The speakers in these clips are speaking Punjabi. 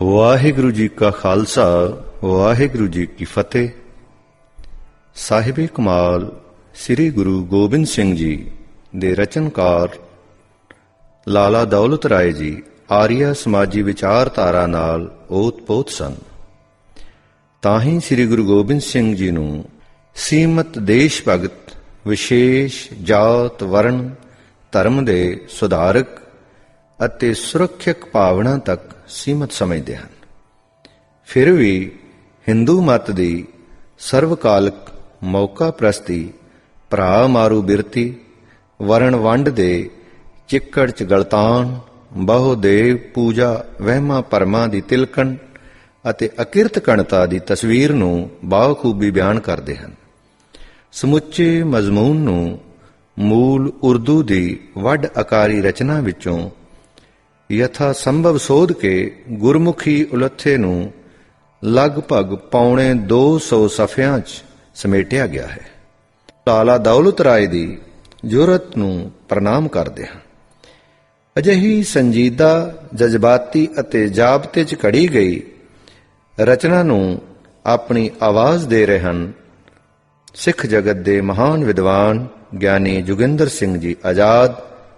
ਵਾਹਿਗੁਰੂ ਜੀ ਕਾ ਖਾਲਸਾ, ਵਾਹਿਗੁਰੂ ਜੀ ਕੀ ਫਤਿਹ। ਸਾਹਿਬੇ ਕਮਾਲ, ਸ੍ਰੀ ਗੁਰੂ ਗੋਬਿੰਦ ਸਿੰਘ ਜੀ ਦੇ ਰਚਨਕਾਰ ਲਾਲਾ ਦੌਲਤ ਰਾਏ ਜੀ ਆਰੀਆ ਸਮਾਜੀ ਵਿਚਾਰਧਾਰਾ ਨਾਲ ਓਤਪੋਤ ਸਨ। ਤਾਂ ਹੀ ਸ੍ਰੀ ਗੁਰੂ ਗੋਬਿੰਦ ਸਿੰਘ ਜੀ ਨੂੰ ਸੀਮਤ ਦੇਸ਼ ਭਗਤ, ਵਿਸ਼ੇਸ਼ ਜਾਤ, ਵਰਣ, ਧਰਮ ਦੇ ਸੁਧਾਰਕ ਅਤੇ ਸੁਰੱਖਿਅਕ ਭਾਵਨਾ ਤੱਕ ਸੀਮਤ ਸਮਝਦੇ ਹਨ। ਫਿਰ ਵੀ ਹਿੰਦੂ ਮਤ ਦੀ ਸਰਵਕਾਲਕ ਮੌਕਾ ਪ੍ਰਸਤੀ ਭਰਾ ਮਾਰੂ ਬਿਰਤੀ, ਵਰਣ ਵੰਡ ਦੇ ਚਿੱਕੜ ਚ ਗਲਤਾਨ, ਬਹੁ ਦੇਵ ਪੂਜਾ ਵਹਿਮਾ ਪਰਮਾ ਦੀ ਤਿਲਕਣ ਅਤੇ ਅਕਿਰਤ ਕਣਤਾ ਦੀ ਤਸਵੀਰ ਨੂੰ ਬਾਖੂਬੀ ਬਿਆਨ ਕਰਦੇ ਹਨ। ਸਮੁੱਚੇ ਮਜ਼ਮੂਨ ਨੂੰ ਮੂਲ ਉਰਦੂ ਦੀ ਵੱਡ ਆਕਾਰੀ ਰਚਨਾ ਵਿੱਚੋਂ ਯਥਾ ਸੰਭਵ ਸੋਧ ਕੇ ਗੁਰਮੁਖੀ ਉਲੱਥੇ ਨੂੰ ਲਗਭਗ ਪੌਣੇ 200 ਸਫ਼ਿਆਂ 'ਚ ਸਮੇਟਿਆ ਗਿਆ ਹੈ। ਲਾਲਾ ਦੌਲਤ ਰਾਏ ਦੀ ਜੁਰਤ ਨੂੰ ਪ੍ਰਣਾਮ ਕਰਦੇ ਹਾਂ। ਅਜਿਹੀ ਸੰਜੀਦਾ, ਜਜ਼ਬਾਤੀ ਅਤੇ ਜਾਬਤੇ 'ਚ ਘੜੀ ਗਈ ਰਚਨਾ ਨੂੰ ਆਪਣੀ ਆਵਾਜ਼ ਦੇ ਰਹੇ ਹਨ ਸਿੱਖ ਜਗਤ ਦੇ ਮਹਾਨ ਵਿਦਵਾਨ ਗਿਆਨੀ ਜੁਗਿੰਦਰ ਸਿੰਘ ਜੀ ਆਜ਼ਾਦ,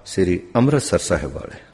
ਸ੍ਰੀ ਅੰਮ੍ਰਿਤਸਰ ਸਾਹਿਬ ਵਾਲੇ।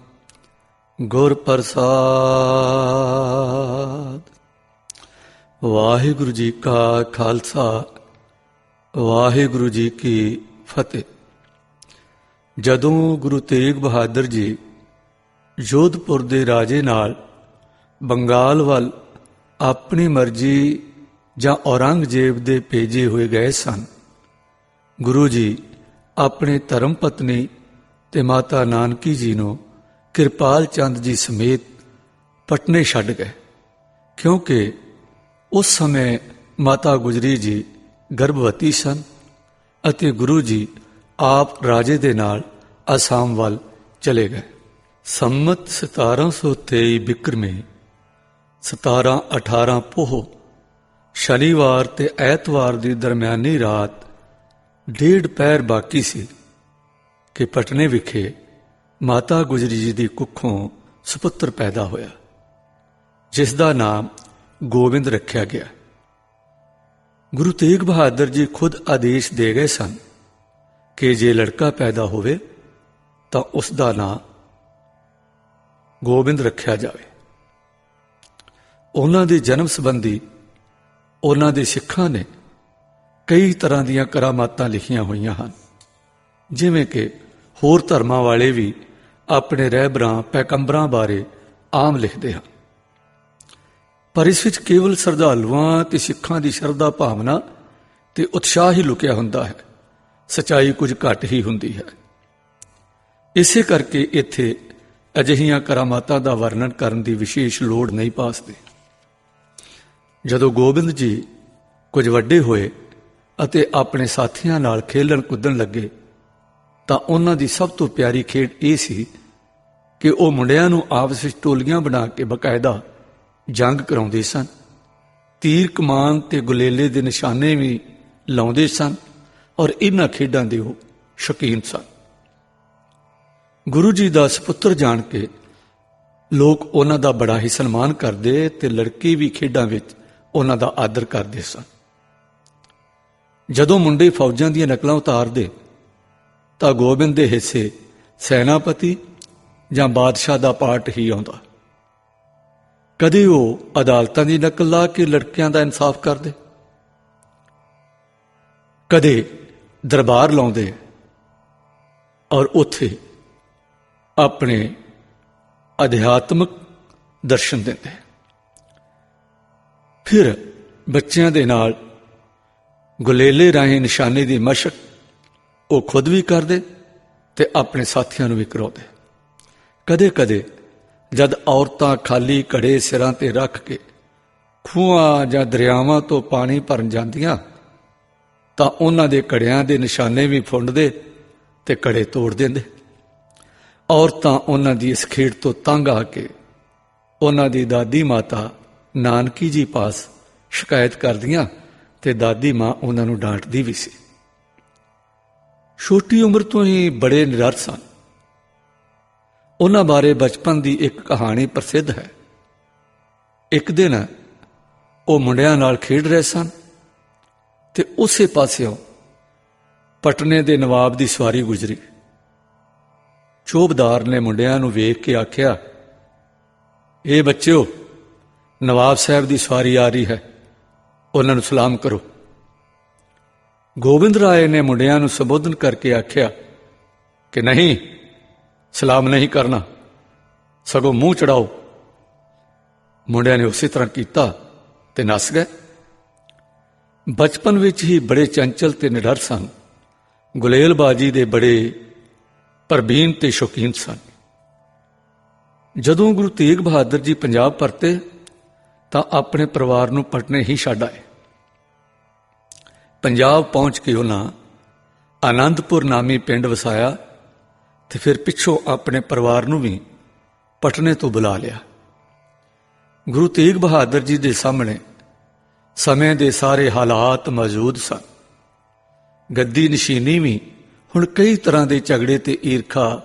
ਗੁਰ ਪ੍ਰਸਾਦ। ਵਾਹਿਗੁਰੂ ਜੀ ਕਾ ਖਾਲਸਾ, ਵਾਹਿਗੁਰੂ ਜੀ ਕੀ ਫਤਿਹ। ਜਦੋਂ ਗੁਰੂ ਤੇਗ ਬਹਾਦਰ ਜੀ ਜੋਧਪੁਰ ਦੇ ਰਾਜੇ ਨਾਲ ਬੰਗਾਲ ਵੱਲ ਆਪਣੀ ਮਰਜ਼ੀ ਜਾਂ ਔਰੰਗਜ਼ੇਬ ਦੇ ਭੇਜੇ ਹੋਏ ਗਏ ਸਨ, ਗੁਰੂ ਜੀ ਆਪਣੇ ਧਰਮ ਪਤਨੀ ਤੇ ਮਾਤਾ ਨਾਨਕੀ ਜੀ ਨੂੰ ਕਿਰਪਾਲ ਚੰਦ ਜੀ ਸਮੇਤ ਪਟਨੇ ਛੱਡ ਗਏ, ਕਿਉਂਕਿ ਉਸ ਸਮੇਂ ਮਾਤਾ ਗੁਜਰੀ ਜੀ ਗਰਭਵਤੀ ਸਨ ਅਤੇ ਗੁਰੂ ਜੀ ਆਪ ਰਾਜੇ ਦੇ ਨਾਲ ਅਸਾਮ ਵੱਲ ਚਲੇ ਗਏ। ਸੰਮਤ 1723 ਬਿਕਰਮੀ 17 18 ਪੋਹ, ਸ਼ਨੀਵਾਰ ਤੇ ਐਤਵਾਰ ਦੀ ਦਰਮਿਆਨੀ ਰਾਤ ਡੇਢ ਪੈਰ ਬਾਕੀ ਸੀ ਕਿ ਪਟਨੇ ਵਿਖੇ ਮਾਤਾ ਗੁਜਰੀ ਜੀ ਦੀ ਕੁੱਖੋਂ ਸੁਪੁੱਤਰ ਪੈਦਾ ਹੋਇਆ, ਜਿਸ ਦਾ ਨਾਮ ਗੋਬਿੰਦ ਰੱਖਿਆ ਗਿਆ। ਗੁਰੂ ਤੇਗ ਬਹਾਦਰ ਜੀ ਖੁਦ ਆਦੇਸ਼ ਦੇ ਗਏ ਸਨ ਕਿ ਜੇ ਲੜਕਾ ਪੈਦਾ ਹੋਵੇ, ਤਾਂ ਉਸ ਦਾ ਨਾਮ ਗੋਬਿੰਦ ਰੱਖਿਆ ਜਾਵੇ। ਉਹਨਾਂ ਦੇ ਜਨਮ ਸੰਬੰਧੀ ਉਹਨਾਂ ਦੇ ਸਿੱਖਾਂ ਨੇ ਕਈ ਤਰ੍ਹਾਂ ਦੀਆਂ ਕਰਾਮਾਤਾਂ ਲਿਖੀਆਂ ਹੋਈਆਂ ਹਨ, ਜਿਵੇਂ ਕਿ ਹੋਰ ਧਰਮਾਂ ਵਾਲੇ ਵੀ ਆਪਣੇ ਰਹਿਬਰਾਂ ਪੈਕੰਬਰਾਂ ਬਾਰੇ ਆਮ ਲਿਖਦੇ ਹਾਂ ਪਰ ਇਸ ਵਿੱਚ ਕੇਵਲ ਸਰਦਾਲੂਆਂ ਤੇ ਸਿੱਖਾਂ ਦੀ ਸ਼ਰਧਾ ਭਾਵਨਾ ਤੇ ਉਤਸ਼ਾਹ ਹੀ ਲੁਕਿਆ ਹੁੰਦਾ ਹੈ। ਸਚਾਈ ਕੁਝ ਘੱਟ ਹੀ ਹੁੰਦੀ ਹੈ। ਇਸੇ ਕਰਕੇ ਇੱਥੇ ਅਜਿਹੀਆਂ ਕਰਾਮਾਤਾਂ ਦਾ ਵਰਣਨ ਕਰਨ ਦੀ ਵਿਸ਼ੇਸ਼ ਲੋੜ ਨਹੀਂ ਪਾਸਦੇ। ਜਦੋਂ ਗੋਬਿੰਦ ਜੀ ਕੁਝ ਵੱਡੇ ਹੋਏ ਅਤੇ ਆਪਣੇ ਸਾਥੀਆਂ ਨਾਲ ਖੇਲਣ ਕੁੱਦਣ ਲੱਗੇ, ਤਾਂ ਉਹਨਾਂ ਦੀ ਸਭ ਤੋਂ ਪਿਆਰੀ ਖੇਡ ਇਹ ਸੀ ਕਿ ਉਹ ਮੁੰਡਿਆਂ ਨੂੰ ਆਪਸ ਵਿੱਚ ਟੋਲੀਆਂ ਬਣਾ ਕੇ ਬਕਾਇਦਾ ਜੰਗ ਕਰਾਉਂਦੇ ਸਨ। ਤੀਰ ਕਮਾਨ ਤੇ ਗੁਲੇਲੇ ਦੇ ਨਿਸ਼ਾਨੇ ਵੀ ਲਾਉਂਦੇ ਸਨ ਔਰ ਇਹਨਾਂ ਖੇਡਾਂ ਦੇ ਉਹ ਸ਼ੌਕੀਨ ਸਨ। ਗੁਰੂ ਜੀ ਦਾ ਸੁਪੁੱਤਰ ਜਾਣ ਕੇ ਲੋਕ ਉਹਨਾਂ ਦਾ ਬੜਾ ਹੀ ਸਨਮਾਨ ਕਰਦੇ ਤੇ ਲੜਕੇ ਵੀ ਖੇਡਾਂ ਵਿੱਚ ਉਹਨਾਂ ਦਾ ਆਦਰ ਕਰਦੇ ਸਨ। ਜਦੋਂ ਮੁੰਡੇ ਫੌਜਾਂ ਦੀਆਂ ਨਕਲਾਂ ਉਤਾਰਦੇ ਤਾਂ ਗੋਬਿੰਦ ਦੇ ਹਿੱਸੇ ਸੈਨਾਪਤੀ ਜਾਂ ਬਾਦਸ਼ਾਹ ਦਾ ਪਾਰਟ ਹੀ ਆਉਂਦਾ। ਕਦੇ ਉਹ ਅਦਾਲਤਾਂ ਦੀ ਨਕਲ ਲਾ ਕੇ ਲੜਕਿਆਂ ਦਾ ਇਨਸਾਫ ਕਰਦੇ? ਕਦੇ ਦਰਬਾਰ ਲਾਉਂਦੇ ਔਰ ਉੱਥੇ ਆਪਣੇ ਅਧਿਆਤਮਿਕ ਦਰਸ਼ਨ ਦਿੰਦੇ। ਫਿਰ ਬੱਚਿਆਂ ਦੇ ਨਾਲ ਗੁਲੇਲੇ ਰਾਹੀਂ ਨਿਸ਼ਾਨੇ ਦੀ ਮਸ਼ਕ ਉਹ ਖੁਦ ਵੀ ਕਰਦੇ ਤੇ ਆਪਣੇ ਸਾਥੀਆਂ ਨੂੰ ਵੀ ਕਰਾਉਂਦੇ। ਕਦੇ-ਕਦੇ ਜਦ ਔਰਤਾਂ ਖਾਲੀ ਘੜੇ ਸਿਰਾਂ ਤੇ ਰੱਖ ਕੇ ਖੂਹਾਂ ਜਾਂ ਦਰਿਆਵਾਂ ਤੋਂ ਪਾਣੀ ਭਰਨ ਜਾਂਦੀਆਂ, ਤਾਂ ਉਹਨਾਂ ਦੇ ਘੜਿਆਂ ਦੇ ਨਿਸ਼ਾਨੇ ਵੀ ਫੁੰਡਦੇ ਤੇ ਘੜੇ ਤੋੜ ਦਿੰਦੇ। ਔਰਤਾਂ ਉਹਨਾਂ ਦੀ ਇਸ ਖੇਡ ਤੋਂ ਤੰਗ ਆ ਕੇ ਉਹਨਾਂ ਦੀ ਦਾਦੀ ਮਾਤਾ ਨਾਨਕੀ ਜੀ ਪਾਸ ਸ਼ਿਕਾਇਤ ਕਰਦੀਆਂ ਤੇ ਦਾਦੀ ਮਾਂ ਉਹਨਾਂ ਨੂੰ ਡਾਂਟਦੀ ਵੀ ਸੀ। ਛੋਟੀ ਉਮਰ ਤੋਂ ਹੀ ਬੜੇ ਨਿਰਰ ਸਨ। ਉਹਨਾਂ ਬਾਰੇ ਬਚਪਨ ਦੀ ਇੱਕ ਕਹਾਣੀ ਪ੍ਰਸਿੱਧ ਹੈ। ਇੱਕ ਦਿਨ ਉਹ ਮੁੰਡਿਆਂ ਨਾਲ ਖੇਡ ਰਹੇ ਸਨ ਤੇ ਉਸੇ ਪਾਸਿਓਂ ਪਟਨੇ ਦੇ ਨਵਾਬ ਦੀ ਸਵਾਰੀ ਗੁਜ਼ਰੀ। ਚੋਬਦਾਰ ਨੇ ਮੁੰਡਿਆਂ ਨੂੰ ਵੇਖ ਕੇ ਆਖਿਆ, ਇਹ ਬੱਚਿਓ, ਨਵਾਬ ਸਾਹਿਬ ਦੀ ਸਵਾਰੀ ਆ ਰਹੀ ਹੈ, ਉਹਨਾਂ ਨੂੰ ਸਲਾਮ ਕਰੋ। ਗੋਬਿੰਦ ਰਾਏ ਨੇ ਮੁੰਡਿਆਂ ਨੂੰ ਸੰਬੋਧਨ ਕਰਕੇ ਆਖਿਆ ਕਿ ਨਹੀਂ ਸਲਾਮ ਨਹੀਂ ਕਰਨਾ। ਸਗੋਂ ਮੂੰਹ ਚੜਾਓ। ਮੁੰਡਿਆਂ ਨੇ ਉਸੇ ਤਰ੍ਹਾਂ ਕੀਤਾ ਤੇ ਨੱਸ ਗਏ। ਬਚਪਨ ਵਿੱਚ ਹੀ ਬੜੇ ਚੰਚਲ ਤੇ ਨਿਡਰ ਸਨ। ਗੁਲੇਲਬਾਜੀ ਦੇ ਬੜੇ ਪਰਬੀਨ ਤੇ ਸ਼ੌਕੀਨ ਸਨ। ਜਦੋਂ ਗੁਰੂ ਤੇਗ ਬਹਾਦਰ ਜੀ ਪੰਜਾਬ ਪਰਤੇ, ਤਾਂ ਆਪਣੇ ਪਰਿਵਾਰ ਨੂੰ ਪਟਨੇ ਹੀ ਛੱਡ ਆਏ। ਪੰਜਾਬ ਪਹੁੰਚ ਕੇ ਉਹਨਾਂ ਆਨੰਦਪੁਰ ਨਾਮੀ ਪਿੰਡ ਵਸਾਇਆ। ਤੇ ਫਿਰ ਪਿੱਛੋਂ ਆਪਣੇ ਪਰਿਵਾਰ ਨੂੰ ਵੀ ਪਟਨੇ ਤੋਂ ਬੁਲਾ ਲਿਆ। ਗੁਰੂ ਤੇਗ ਬਹਾਦਰ ਜੀ ਦੇ ਸਾਹਮਣੇ ਸਮੇਂ ਦੇ ਸਾਰੇ ਹਾਲਾਤ ਮੌਜੂਦ ਸਨ। ਗੱਦੀ ਨਸ਼ੀਨੀ ਵੀ ਹੁਣ ਕਈ ਤਰ੍ਹਾਂ ਦੇ ਝਗੜੇ ਤੇ ਈਰਖਾ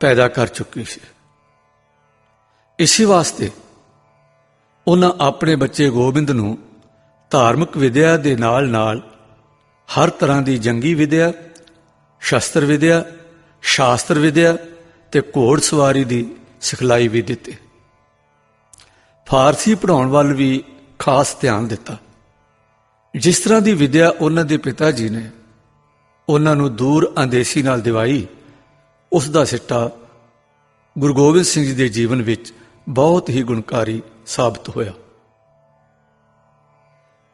ਪੈਦਾ ਕਰ ਚੁੱਕੀ ਸੀ। ਇਸੇ ਵਾਸਤੇ ਉਹਨਾਂ ਆਪਣੇ ਬੱਚੇ ਗੋਬਿੰਦ ਨੂੰ ਧਾਰਮਿਕ ਵਿਦਿਆ ਦੇ ਨਾਲ-ਨਾਲ ਹਰ ਤਰ੍ਹਾਂ ਦੀ ਜੰਗੀ ਵਿਦਿਆ, ਸ਼ਸਤਰ ਵਿਦਿਆ ਸ਼ਾਸਤਰ ਵਿਦਿਆ ਤੇ ਘੋੜ ਸਵਾਰੀ ਦੀ ਸਿਖਲਾਈ ਵੀ ਦਿੱਤੀ। ਫਾਰਸੀ ਪੜਾਉਣ ਵੱਲ ਵੀ ਖਾਸ ਧਿਆਨ ਦਿੱਤਾ। ਜਿਸ ਤਰ੍ਹਾਂ ਦੀ ਵਿਦਿਆ ਉਹਨਾਂ ਦੇ ਪਿਤਾ ਜੀ ਨੇ, ਉਹਨਾਂ ਨੂੰ ਦੂਰ ਅੰਦੇਸੀ ਨਾਲ ਦਿਵਾਈ, ਉਸ ਦਾ ਸਿੱਟਾ ਗੁਰੂ ਗੋਬਿੰਦ ਸਿੰਘ ਜੀ ਦੇ ਜੀਵਨ ਵਿੱਚ ਬਹੁਤ ਹੀ ਗੁਣਕਾਰੀ ਸਾਬਤ ਹੋਇਆ।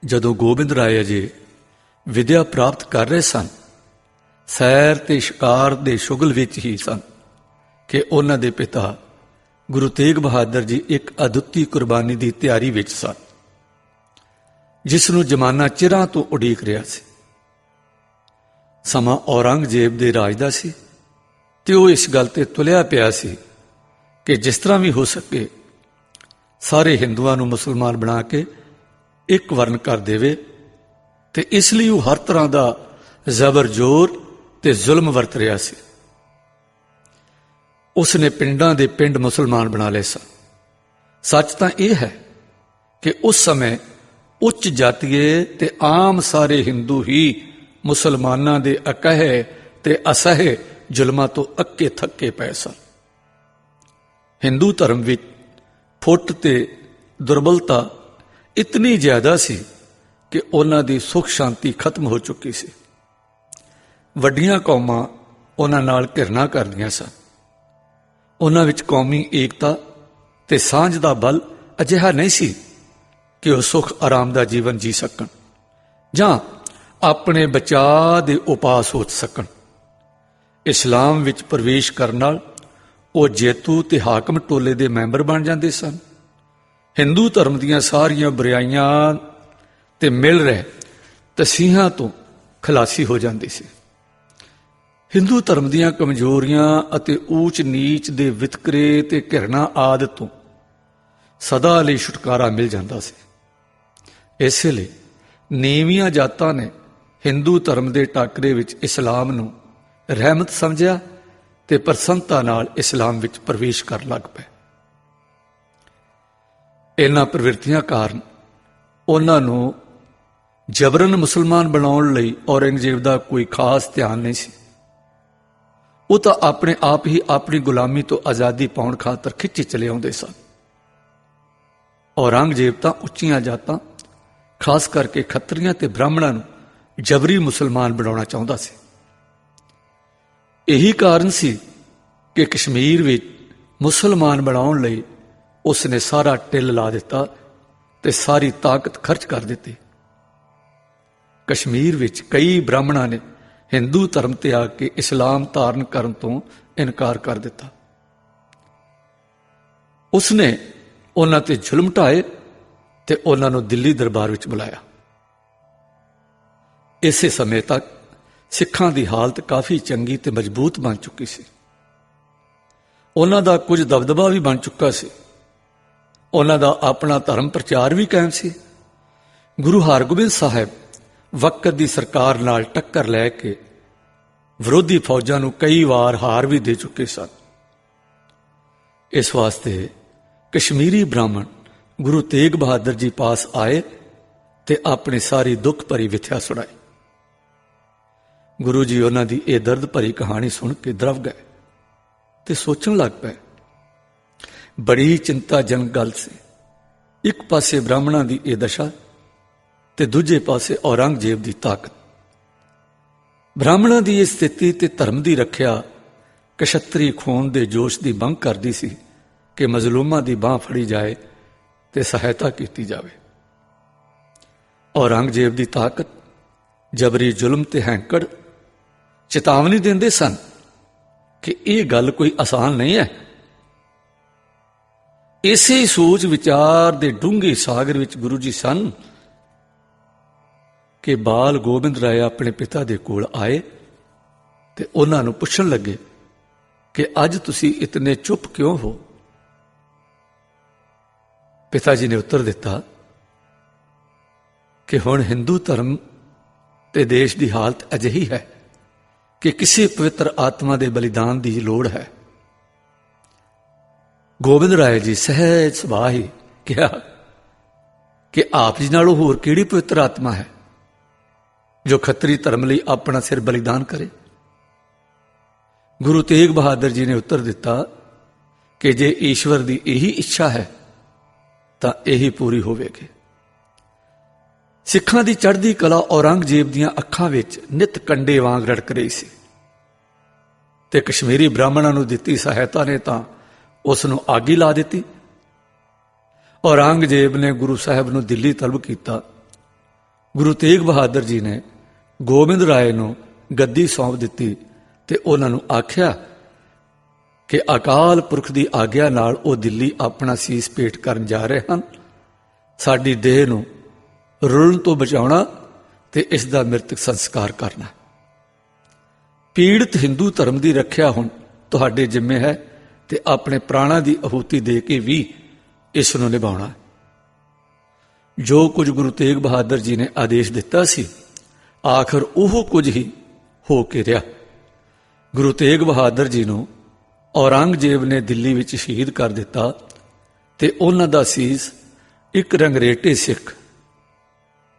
ਜਦੋਂ ਗੋਬਿੰਦ ਰਾਏ ਅਜੇ ਵਿਦਿਆ ਪ੍ਰਾਪਤ ਕਰ ਰਹੇ ਸਨ ਸੈਰ ਤੇ ਸ਼ਿਕਾਰ ਦੇ ਸ਼ੁਗਲ ਵਿੱਚ ਹੀ ਸਨ ਕਿ ਉਹਨਾਂ ਦੇ ਪਿਤਾ ਗੁਰੂ ਤੇਗ ਬਹਾਦਰ ਜੀ ਇੱਕ ਅਦੁੱਤੀ ਕੁਰਬਾਨੀ ਦੀ ਤਿਆਰੀ ਵਿੱਚ ਸਨ, ਜਿਸ ਨੂੰ ਜ਼ਮਾਨਾ ਚਿਰਾਂ ਤੋਂ ਉਡੀਕ ਰਿਹਾ ਸੀ। ਸਮਾਂ ਔਰੰਗਜ਼ੇਬ ਦੇ ਰਾਜ ਦਾ ਸੀ ਤੇ ਉਹ ਇਸ ਗੱਲ ਤੇ ਤੁਲਿਆ ਪਿਆ ਸੀ ਕਿ ਜਿਸ ਤਰ੍ਹਾਂ ਵੀ ਹੋ ਸਕੇ ਸਾਰੇ ਹਿੰਦੂਆਂ ਨੂੰ ਮੁਸਲਮਾਨ ਬਣਾ ਕੇ ਇੱਕ ਵਰਨ ਕਰ ਦੇਵੇ ਤੇ ਇਸ ਲਈ ਉਹ ਹਰ ਤਰ੍ਹਾਂ ਦਾ ਜ਼ਬਰ ਜ਼ੋਰ ਤੇ ਜ਼ੁਲਮ ਵਰਤ ਰਿਹਾ ਸੀ। ਉਸ ਨੇ ਪਿੰਡਾਂ ਦੇ ਪਿੰਡ ਮੁਸਲਮਾਨ ਬਣਾ ਲਏ ਸਨ। ਸੱਚ ਤਾਂ ਇਹ ਹੈ ਕਿ ਉਸ ਸਮੇਂ ਉੱਚ ਜਾਤੀਏ ਤੇ ਆਮ ਸਾਰੇ ਹਿੰਦੂ ਹੀ ਮੁਸਲਮਾਨਾਂ ਦੇ ਅਕਹਿ ਤੇ ਅਸਹਿ ਜ਼ੁਲਮਾਂ ਤੋਂ ਅੱਕੇ ਥੱਕੇ ਪਏ ਸਨ। ਹਿੰਦੂ ਧਰਮ ਵਿੱਚ ਫੁੱਟ ਤੇ ਦੁਰਬਲਤਾ ਇਤਨੀ ਜ਼ਿਆਦਾ ਸੀ ਕਿ ਉਹਨਾਂ ਦੀ ਸੁਖ ਸ਼ਾਂਤੀ ਖਤਮ ਹੋ ਚੁੱਕੀ ਸੀ। ਵੱਡੀਆਂ ਕੌਮਾਂ ਉਹਨਾਂ ਨਾਲ ਘਿਰਣਾ ਕਰਦੀਆਂ ਸਨ। ਉਹਨਾਂ ਵਿੱਚ ਕੌਮੀ ਏਕਤਾ ਤੇ ਸਾਂਝ ਦਾ ਬਲ ਅਜਿਹਾ ਨਹੀਂ ਸੀ ਕਿ ਉਹ ਸੁਖ, ਆਰਾਮ ਦਾ ਜੀਵਨ ਜੀ ਸਕਣ ਜਾਂ ਆਪਣੇ ਬਚਾਅ ਦੇ ਉਪਾਅ ਸੋਚ ਸਕਣ। ਇਸਲਾਮ ਵਿੱਚ ਪ੍ਰਵੇਸ਼ ਕਰਨ ਨਾਲ ਉਹ ਜੇਤੂ ਤੇ ਹਾਕਮ ਟੋਲੇ ਦੇ ਮੈਂਬਰ ਬਣ ਜਾਂਦੇ ਸਨ। ਹਿੰਦੂ ਧਰਮ ਦੀਆਂ ਸਾਰੀਆਂ ਬੁਰਾਈਆਂ ਤੇ ਮਿਲ ਰਹੇ ਤਸੀਹਾਂ ਤੋਂ ਖਲਾਸੀ ਹੋ ਜਾਂਦੀ ਸੀ। ਹਿੰਦੂ ਧਰਮ ਦੀਆਂ ਕਮਜ਼ੋਰੀਆਂ ਅਤੇ ਊਚ ਨੀਚ ਦੇ ਵਿਤਕਰੇ ਤੇ ਘਿਰਣਾ ਆਦਿ ਤੋਂ ਸਦਾ ਲਈ ਛੁਟਕਾਰਾ ਮਿਲ ਜਾਂਦਾ ਸੀ। ਇਸੇ ਲਈ ਨੀਵੀਆਂ ਜਾਤਾਂ ਨੇ ਹਿੰਦੂ ਧਰਮ ਦੇ ਟਾਕਰੇ ਵਿੱਚ ਇਸਲਾਮ ਨੂੰ ਰਹਿਮਤ ਸਮਝਿਆ ਤੇ ਪ੍ਰਸੰਨਤਾ ਨਾਲ ਇਸਲਾਮ ਵਿੱਚ ਪ੍ਰਵੇਸ਼ ਕਰਨ ਲੱਗ ਪਏ। ਇਹਨਾਂ ਪ੍ਰਵਿਰਤੀਆਂ ਕਾਰਨ ਉਹਨਾਂ ਨੂੰ ਜਬਰਨ ਮੁਸਲਮਾਨ ਬਣਾਉਣ ਲਈ ਔਰੰਗਜ਼ੇਬ ਦਾ ਕੋਈ ਖਾਸ ਧਿਆਨ ਨਹੀਂ ਸੀ। ਉਹ ਤਾਂ ਆਪਣੇ ਆਪ ਹੀ ਆਪਣੀ ਗੁਲਾਮੀ ਤੋਂ ਆਜ਼ਾਦੀ ਪਾਉਣ ਖਾਤਰ ਖਿੱਚੇ ਚਲੇ ਆਉਂਦੇ ਸਨ। ਔਰੰਗਜ਼ੇਬ ਤਾਂ ਉੱਚੀਆਂ ਜਾਤਾਂ, ਖਾਸ ਕਰਕੇ ਖੱਤਰੀਆਂ ਤੇ ਬ੍ਰਾਹਮਣਾਂ ਨੂੰ ਜਬਰੀ ਮੁਸਲਮਾਨ ਬਣਾਉਣਾ ਚਾਹੁੰਦਾ ਸੀ। ਇਹੀ ਕਾਰਨ ਸੀ ਕਿ ਕਸ਼ਮੀਰ ਵਿੱਚ ਮੁਸਲਮਾਨ ਬਣਾਉਣ ਲਈ ਉਸ ਨੇ ਸਾਰਾ ਟਿੱਲ ਲਾ ਦਿੱਤਾ ਤੇ ਸਾਰੀ ਤਾਕਤ ਖਰਚ ਕਰ ਦਿੱਤੀ। ਕਸ਼ਮੀਰ ਵਿੱਚ ਕਈ ਬ੍ਰਾਹਮਣਾਂ ਨੇ ਹਿੰਦੂ ਧਰਮ ਤੇ ਆ ਕੇ ਇਸਲਾਮ ਧਾਰਨ ਕਰਨ ਤੋਂ ਇਨਕਾਰ ਕਰ ਦਿੱਤਾ। ਉਸਨੇ ਉਹਨਾਂ ਤੇ ਜ਼ੁਲਮ ਢਾਏ ਤੇ ਉਹਨਾਂ ਨੂੰ ਦਿੱਲੀ ਦਰਬਾਰ ਵਿੱਚ ਬੁਲਾਇਆ। ਇਸੇ ਸਮੇਂ ਤੱਕ ਸਿੱਖਾਂ ਦੀ ਹਾਲਤ ਕਾਫੀ ਚੰਗੀ ਤੇ ਮਜ਼ਬੂਤ ਬਣ ਚੁੱਕੀ ਸੀ। ਉਹਨਾਂ ਦਾ ਕੁਝ ਦਬਦਬਾ ਵੀ ਬਣ ਚੁੱਕਾ ਸੀ। ਉਹਨਾਂ ਦਾ ਆਪਣਾ ਧਰਮ ਪ੍ਰਚਾਰ ਵੀ ਕਾਇਮ ਸੀ। ਗੁਰੂ ਹਰਗੋਬਿੰਦ ਸਾਹਿਬ ਵਕਤ ਦੀ ਸਰਕਾਰ ਨਾਲ ਟੱਕਰ ਲੈ ਕੇ ਵਿਰੋਧੀ ਫੌਜਾਂ ਨੂੰ ਕਈ ਵਾਰ ਹਾਰ ਵੀ ਦੇ ਚੁੱਕੇ ਸਨ। ਇਸ ਵਾਸਤੇ ਕਸ਼ਮੀਰੀ ਬ੍ਰਾਹਮਣ ਗੁਰੂ ਤੇਗ ਬਹਾਦਰ ਜੀ ਪਾਸ ਆਏ ਤੇ ਆਪਣੇ ਸਾਰੀ ਦੁੱਖ ਭਰੀ ਵਿਥਿਆ ਸੁਣਾਈ। ਗੁਰੂ ਜੀ ਉਹਨਾਂ ਦੀ ਇਹ ਦਰਦ ਭਰੀ ਕਹਾਣੀ ਸੁਣ ਕੇ ਦਰਵ ਗਏ ਤੇ ਸੋਚਣ ਲੱਗ ਪਏ, ਬੜੀ ਚਿੰਤਾਜਨਕ ਗੱਲ ਸੀ। ਇੱਕ ਪਾਸੇ ਬ੍ਰਾਹਮਣਾਂ ਦੀ ਇਹ ਦਸ਼ਾ ਤੇ ਦੂਜੇ ਪਾਸੇ ਔਰੰਗਜ਼ੇਬ ਦੀ ਤਾਕਤ। ਬ੍ਰਾਹਮਣਾਂ ਦੀ ਇਹ ਸਥਿਤੀ ਤੇ ਧਰਮ ਦੀ ਰੱਖਿਆ ਕਸ਼ਤਰੀ ਖੂਨ ਦੇ ਜੋਸ਼ ਦੀ ਮੰਗ ਕਰਦੀ ਸੀ ਕਿ ਮਜ਼ਲੂਮਾਂ ਦੀ ਬਾਹ ਫੜੀ ਜਾਏ ਤੇ ਸਹਾਇਤਾ ਕੀਤੀ ਜਾਵੇ। ਔਰੰਗਜ਼ੇਬ ਦੀ ਤਾਕਤ, ਜਬਰੀ ਜ਼ੁਲਮ ਤੇ ਹੈਂਕੜ ਚੇਤਾਵਨੀ ਦਿੰਦੇ ਸਨ ਕਿ ਇਹ ਗੱਲ ਕੋਈ ਆਸਾਨ ਨਹੀਂ ਹੈ। ਇਸੇ ਸੋਚ ਵਿਚਾਰ ਦੇ ਡੂੰਘੇ ਸਾਗਰ ਵਿੱਚ ਗੁਰੂ ਜੀ ਸਨ ਕਿ ਬਾਲ ਗੋਬਿੰਦ ਰਾਏ ਆਪਣੇ ਪਿਤਾ ਦੇ ਕੋਲ ਆਏ ਤੇ ਉਹਨਾਂ ਨੂੰ ਪੁੱਛਣ ਲੱਗੇ ਕਿ ਅੱਜ ਤੁਸੀਂ ਇਤਨੇ ਚੁੱਪ ਕਿਉਂ ਹੋ? ਪਿਤਾ ਜੀ ਨੇ ਉੱਤਰ ਦਿੱਤਾ ਕਿ ਹੁਣ ਹਿੰਦੂ ਧਰਮ ਤੇ ਦੇਸ਼ ਦੀ ਹਾਲਤ ਅਜਿਹੀ ਹੈ ਕਿ ਕਿਸੇ ਪਵਿੱਤਰ ਆਤਮਾ ਦੇ ਬਲੀਦਾਨ ਦੀ ਲੋੜ ਹੈ। ਗੋਬਿੰਦ ਰਾਏ ਜੀ ਸਹਿਜ ਸੁਭਾਅ ਹੀ ਕਿਹਾ ਕਿ ਆਪ ਜੀ ਨਾਲੋਂ ਹੋਰ ਕਿਹੜੀ ਪਵਿੱਤਰ ਆਤਮਾ ਹੈ? ਜੋ ਖੱਤਰੀ ਧਰਮ ਲਈ ਆਪਣਾ ਸਿਰ ਬਲੀਦਾਨ ਕਰੇ। ਗੁਰੂ ਤੇਗ ਬਹਾਦਰ ਜੀ ਨੇ ਉੱਤਰ ਦਿੱਤਾ ਕਿ ਜੇ ਈਸ਼ਵਰ ਦੀ ਇਹੀ ਇੱਛਾ ਹੈ, ਤਾਂ ਇਹੀ ਪੂਰੀ ਹੋਵੇਗੀ। ਸਿੱਖਾਂ ਦੀ ਚੜ੍ਹਦੀ ਕਲਾ ਔਰੰਗਜ਼ੇਬ ਦੀਆਂ ਅੱਖਾਂ ਵਿੱਚ ਨਿਤ ਕੰਡੇ ਵਾਂਗ ਰੜਕ ਰਹੀ ਸੀ ਤੇ ਕਸ਼ਮੀਰੀ ਬ੍ਰਾਹਮਣਾਂ ਨੂੰ ਦਿੱਤੀ ਸਹਾਇਤਾ ਨੇ ਤਾਂ ਉਸ ਨੂੰ ਆਗੀ ਲਾ ਦਿੱਤੀ। ਔਰੰਗਜ਼ੇਬ ਨੇ ਗੁਰੂ ਸਾਹਿਬ ਨੂੰ ਦਿੱਲੀ ਤਲਬ ਕੀਤਾ। ਗੁਰੂ ਤੇਗ ਬਹਾਦਰ ਜੀ ਨੇ ਗੋਬਿੰਦ ਰਾਏ ਨੂੰ ਗੱਦੀ ਸੌਂਪ ਦਿੱਤੀ ਤੇ ਉਹਨਾਂ ਨੂੰ ਆਖਿਆ ਕਿ ਅਕਾਲ ਪੁਰਖ ਦੀ ਆਗਿਆ ਨਾਲ ਉਹ ਦਿੱਲੀ ਆਪਣਾ ਸੀਸ ਭੇਟ ਕਰਨ ਜਾ ਰਹੇ ਹਨ। ਸਾਡੀ ਦੇਹ ਨੂੰ ਰੁਲਣ ਤੋਂ ਬਚਾਉਣਾ ਤੇ ਇਸ ਦਾ ਮ੍ਰਿਤਕ ਸੰਸਕਾਰ ਕਰਨਾ। ਪੀੜਤ ਹਿੰਦੂ ਧਰਮ ਦੀ ਰੱਖਿਆ ਹੁਣ ਤੁਹਾਡੇ ਜਿੰਮੇ ਹੈ ਤੇ ਆਪਣੇ ਪ੍ਰਾਣਾਂ ਦੀ ਆਹੂਤੀ ਦੇ ਕੇ ਵੀ ਇਸ ਨੂੰ ਨਿਭਾਉਣਾ। ਜੋ ਕੁਝ ਗੁਰੂ ਤੇਗ ਬਹਾਦਰ ਜੀ ਨੇ ਆਦੇਸ਼ ਦਿੱਤਾ ਸੀ ਆਖਰ ਉਹ ਕੁਝ ਹੀ ਹੋ ਕੇ ਰਿਹਾ। ਗੁਰੂ ਤੇਗ ਬਹਾਦਰ ਜੀ ਨੂੰ ਔਰੰਗਜ਼ੇਬ ਨੇ ਦਿੱਲੀ ਵਿੱਚ ਸ਼ਹੀਦ ਕਰ ਦਿੱਤਾ ਤੇ ਉਹਨਾਂ ਦਾ ਸੀਸ ਇੱਕ ਰੰਗਰੇਟੇ ਸਿੱਖ,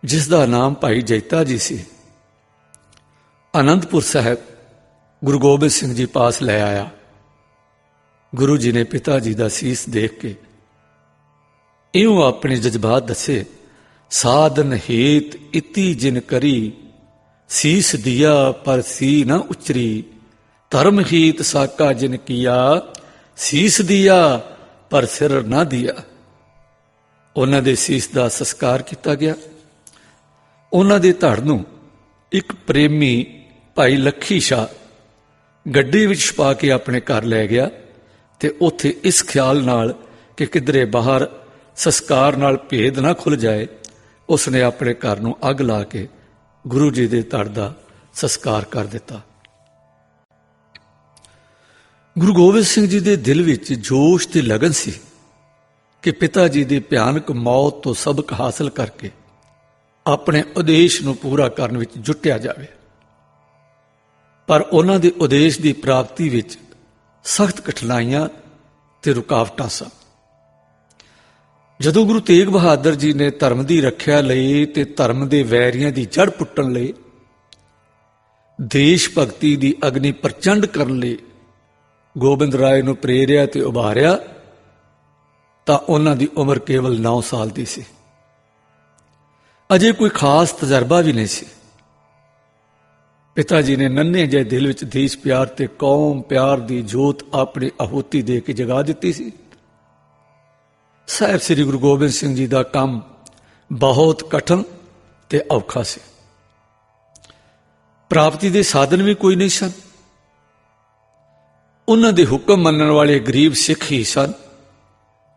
ਜਿਸ ਦਾ ਨਾਮ ਭਾਈ ਜੈਤਾ ਜੀ ਸੀ। ਅਨੰਦਪੁਰ ਸਾਹਿਬ ਗੁਰੂ ਗੋਬਿੰਦ ਸਿੰਘ ਜੀ ਪਾਸ ਲੈ ਆਇਆ। ਗੁਰੂ ਜੀ ਨੇ ਪਿਤਾ ਜੀ ਦਾ ਸੀਸ ਦੇਖ ਕੇ ਇਉਂ ਆਪਣੇ ਜਜ਼ਬਾਤ ਦੱਸੇ, ਸਾਧਨ ਹੇਤ ਇਤੀ ਜਿਨ ਕਰੀ ਸੀਸ ਦਿਆ ਪਰ ਸੀ ਨਾ ਉਚਰੀ। ਧਰਮ ਹੀਤ ਸਾਕਾ ਜਿਨ ਕੀਆ, ਸੀਸ ਦਿਆ ਪਰ ਸਿਰ ਨਾ ਦਿਆ। ਉਹਨਾਂ ਦੇ ਸੀਸ ਦਾ ਸੰਸਕਾਰ ਕੀਤਾ ਗਿਆ। ਉਹਨਾਂ ਦੇ ਧੜ ਨੂੰ ਇੱਕ ਪ੍ਰੇਮੀ ਭਾਈ ਲੱਖੀ ਸ਼ਾ ਗੱਡੀ ਵਿੱਚ ਛਪਾ ਕੇ ਆਪਣੇ ਘਰ ਲੈ ਗਿਆ ਤੇ ਉੱਥੇ ਇਸ ਖਿਆਲ ਨਾਲ ਕਿ ਕਿਧਰੇ ਬਾਹਰ ਸੰਸਕਾਰ ਨਾਲ ਭੇਦ ਨਾ ਖੁੱਲ ਜਾਏ, ਉਸਨੇ ਆਪਣੇ ਘਰ ਨੂੰ ਅੱਗ ਲਾ ਕੇ ਗੁਰੂ ਜੀ ਦੇ ਧੜ ਦਾ ਸੰਸਕਾਰ ਕਰ ਦਿੱਤਾ। ਗੁਰੂ ਗੋਬਿੰਦ ਸਿੰਘ ਜੀ ਦੇ ਦਿਲ ਵਿੱਚ ਜੋਸ਼ ਤੇ ਲਗਨ ਸੀ ਕਿ ਪਿਤਾ ਜੀ ਦੀ ਭਿਆਨਕ ਮੌਤ ਤੋਂ ਸਬਕ ਹਾਸਲ ਕਰਕੇ ਆਪਣੇ ਉਦੇਸ਼ ਨੂੰ ਪੂਰਾ ਕਰਨ ਵਿੱਚ ਜੁਟਿਆ ਜਾਵੇ। ਪਰ ਉਹਨਾਂ ਦੇ ਉਦੇਸ਼ ਦੀ ਪ੍ਰਾਪਤੀ ਵਿੱਚ ਸਖਤ ਕਠਿਨਾਈਆਂ ਤੇ ਰੁਕਾਵਟਾਂ ਸਨ। ਜਦੋਂ ਗੁਰੂ ਤੇਗ ਬਹਾਦਰ ਜੀ ਨੇ ਧਰਮ ਦੀ ਰੱਖਿਆ ਲਈ ਤੇ ਧਰਮ ਦੇ ਵੈਰੀਆਂ ਦੀ ਜੜ ਪੁੱਟਣ ਲਈ, ਦੇਸ਼ ਭਗਤੀ ਦੀ ਅਗਨੀ ਪ੍ਰਚੰਡ ਕਰਨ ਲਈ ਗੋਬਿੰਦ ਰਾਏ ਨੂੰ ਪ੍ਰੇਰਿਆ ਤੇ ਉਭਾਰਿਆ, ਤਾਂ ਉਹਨਾਂ ਦੀ ਉਮਰ ਕੇਵਲ 9 ਸਾਲ ਦੀ ਸੀ। ਅਜੇ ਕੋਈ ਖਾਸ ਤਜਰਬਾ ਵੀ ਨਹੀਂ ਸੀ। ਪਿਤਾ ਜੀ ਨੇ ਨੰਨੇ ਜਿਹੇ ਦਿਲ ਵਿੱਚ ਦੇਸ਼ ਪਿਆਰ ਤੇ ਕੌਮ ਪਿਆਰ ਦੀ ਜੋਤ ਆਪਣੀ ਆਹੂਤੀ ਦੇ ਕੇ ਜਗਾ ਦਿੱਤੀ ਸੀ। ਸਾਹਿਬ ਸ੍ਰੀ ਗੁਰੂ ਗੋਬਿੰਦ ਸਿੰਘ ਜੀ ਦਾ ਕੰਮ ਬਹੁਤ ਕਠਨ ਤੇ ਔਖਾ ਸੀ। ਪ੍ਰਾਪਤੀ ਦੇ ਸਾਧਨ ਵੀ ਕੋਈ ਨਹੀਂ ਸਨ। ਉਹਨਾਂ ਦੇ ਹੁਕਮ ਮੰਨਣ ਵਾਲੇ ਗਰੀਬ ਸਿੱਖ ਹੀ ਸਨ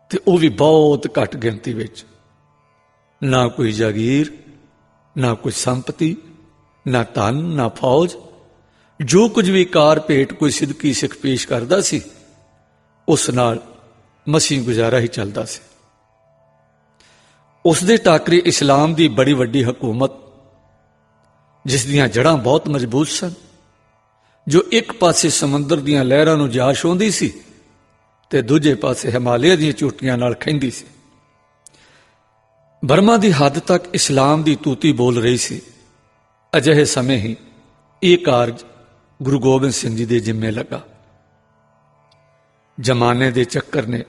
ਤੇ ਉਹ ਵੀ ਬਹੁਤ ਘੱਟ ਗਿਣਤੀ ਵਿੱਚ। ਨਾ ਕੋਈ ਜਾਗੀਰ, ਨਾ ਕੋਈ ਸੰਪਤੀ, ਨਾ ਧਨ, ਨਾ ਫੌਜ। ਜੋ ਕੁਝ ਵੀ ਕਾਰ ਭੇਟ ਕੋਈ ਸਿੱਧਕੀ ਸਿੱਖ ਪੇਸ਼ ਕਰਦਾ ਸੀ, ਉਸ ਨਾਲ ਮਸੀਹ ਗੁਜ਼ਾਰਾ ਹੀ ਚੱਲਦਾ ਸੀ। ਉਸ ਦੇ ਟਾਕਰੇ ਇਸਲਾਮ ਦੀ ਬੜੀ ਵੱਡੀ ਹਕੂਮਤ, ਜਿਸ ਦੀਆਂ ਜੜ੍ਹਾਂ ਬਹੁਤ ਮਜ਼ਬੂਤ ਸਨ, ਜੋ ਇੱਕ ਪਾਸੇ ਸਮੁੰਦਰ ਦੀਆਂ ਲਹਿਰਾਂ ਨੂੰ ਜਾ ਛੋਂਦੀ ਸੀ ਤੇ ਦੂਜੇ ਪਾਸੇ ਹਿਮਾਲਿਆ ਦੀਆਂ ਚੋਟੀਆਂ ਨਾਲ ਖੈਂਦੀ ਸੀ। ਬਰਮਾ ਦੀ ਹੱਦ ਤੱਕ ਇਸਲਾਮ ਦੀ ਤੂਤੀ ਬੋਲ ਰਹੀ ਸੀ। ਅਜਿਹੇ ਸਮੇਂ ਹੀ ਇਹ ਕਾਰਜ ਗੁਰੂ ਗੋਬਿੰਦ ਸਿੰਘ ਜੀ ਦੇ ਜਿੰਮੇ ਲੱਗਾ। ਜਮਾਨੇ ਦੇ ਚੱਕਰ ਨੇ।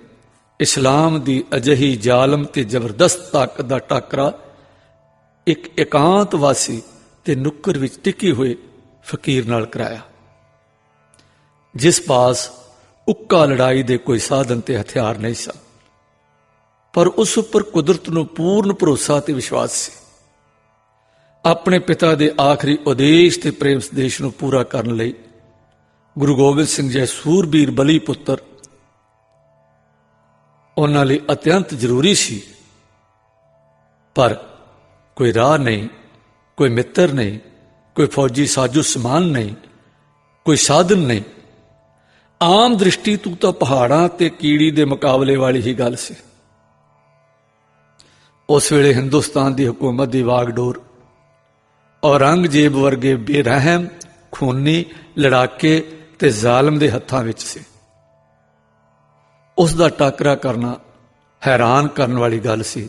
ਇਸਲਾਮ ਦੀ ਅਜਿਹੀ ਜ਼ਾਲਮ ਤੇ ਜ਼ਬਰਦਸਤ ਤਾਕਤ ਦਾ ਟਾਕਰਾ ਇੱਕ ਇਕਾਂਤ ਵਾਸੀ ਤੇ ਨੁੱਕਰ ਵਿੱਚ ਟਿਕੀ ਹੋਏ ਫਕੀਰ ਨਾਲ ਕਰਾਇਆ। ਜਿਸ ਪਾਸ ਉੱਕਾ ਲੜਾਈ ਦੇ ਕੋਈ ਸਾਧਨ ਤੇ ਹਥਿਆਰ ਨਹੀਂ ਸਨ। ਪਰ ਉਸ ਉੱਪਰ ਕੁਦਰਤ ਨੂੰ ਪੂਰਨ ਭਰੋਸਾ ਤੇ ਵਿਸ਼ਵਾਸ ਸੀ। ਆਪਣੇ ਪਿਤਾ ਦੇ ਆਖਰੀ ਉਦੇਸ਼ ਤੇ ਪ੍ਰੇਮ ਸੰਦੇਸ਼ ਨੂੰ ਪੂਰਾ ਕਰਨ ਲਈ ਗੁਰੂ ਗੋਬਿੰਦ ਸਿੰਘ ਜੀ ਸੂਰਬੀਰ ਬਲੀ ਪੁੱਤਰ ਉਹਨਾਂ ਲਈ ਅਤਿਅੰਤ ਜ਼ਰੂਰੀ ਸੀ। ਪਰ ਕੋਈ ਰਾਹ ਨਹੀਂ, ਕੋਈ ਮਿੱਤਰ ਨਹੀਂ, ਕੋਈ ਫੌਜੀ ਸਾਜੋ ਸਮਾਨ ਨਹੀਂ, ਕੋਈ ਸਾਧਨ ਨਹੀਂ। ਆਮ ਦ੍ਰਿਸ਼ਟੀ ਤੋਂ ਤਾਂ ਪਹਾੜਾਂ ਤੇ ਕੀੜੀ ਦੇ ਮੁਕਾਬਲੇ ਵਾਲੀ ਹੀ ਗੱਲ ਸੀ। ਉਸ ਵੇਲੇ ਹਿੰਦੁਸਤਾਨ ਦੀ ਹਕੂਮਤ ਦੀ ਵਾਗਡੋਰ ਔਰੰਗਜ਼ੇਬ ਵਰਗੇ ਬੇਰਹਿਮ, ਖੂਨੀ, ਲੜਾਕੇ ਤੇ ਜ਼ਾਲਮ ਦੇ ਹੱਥਾਂ ਵਿੱਚ ਸੀ। ਉਸ ਦਾ ਟਾਕਰਾ ਕਰਨਾ ਹੈਰਾਨ ਕਰਨ ਵਾਲੀ ਗੱਲ ਸੀ,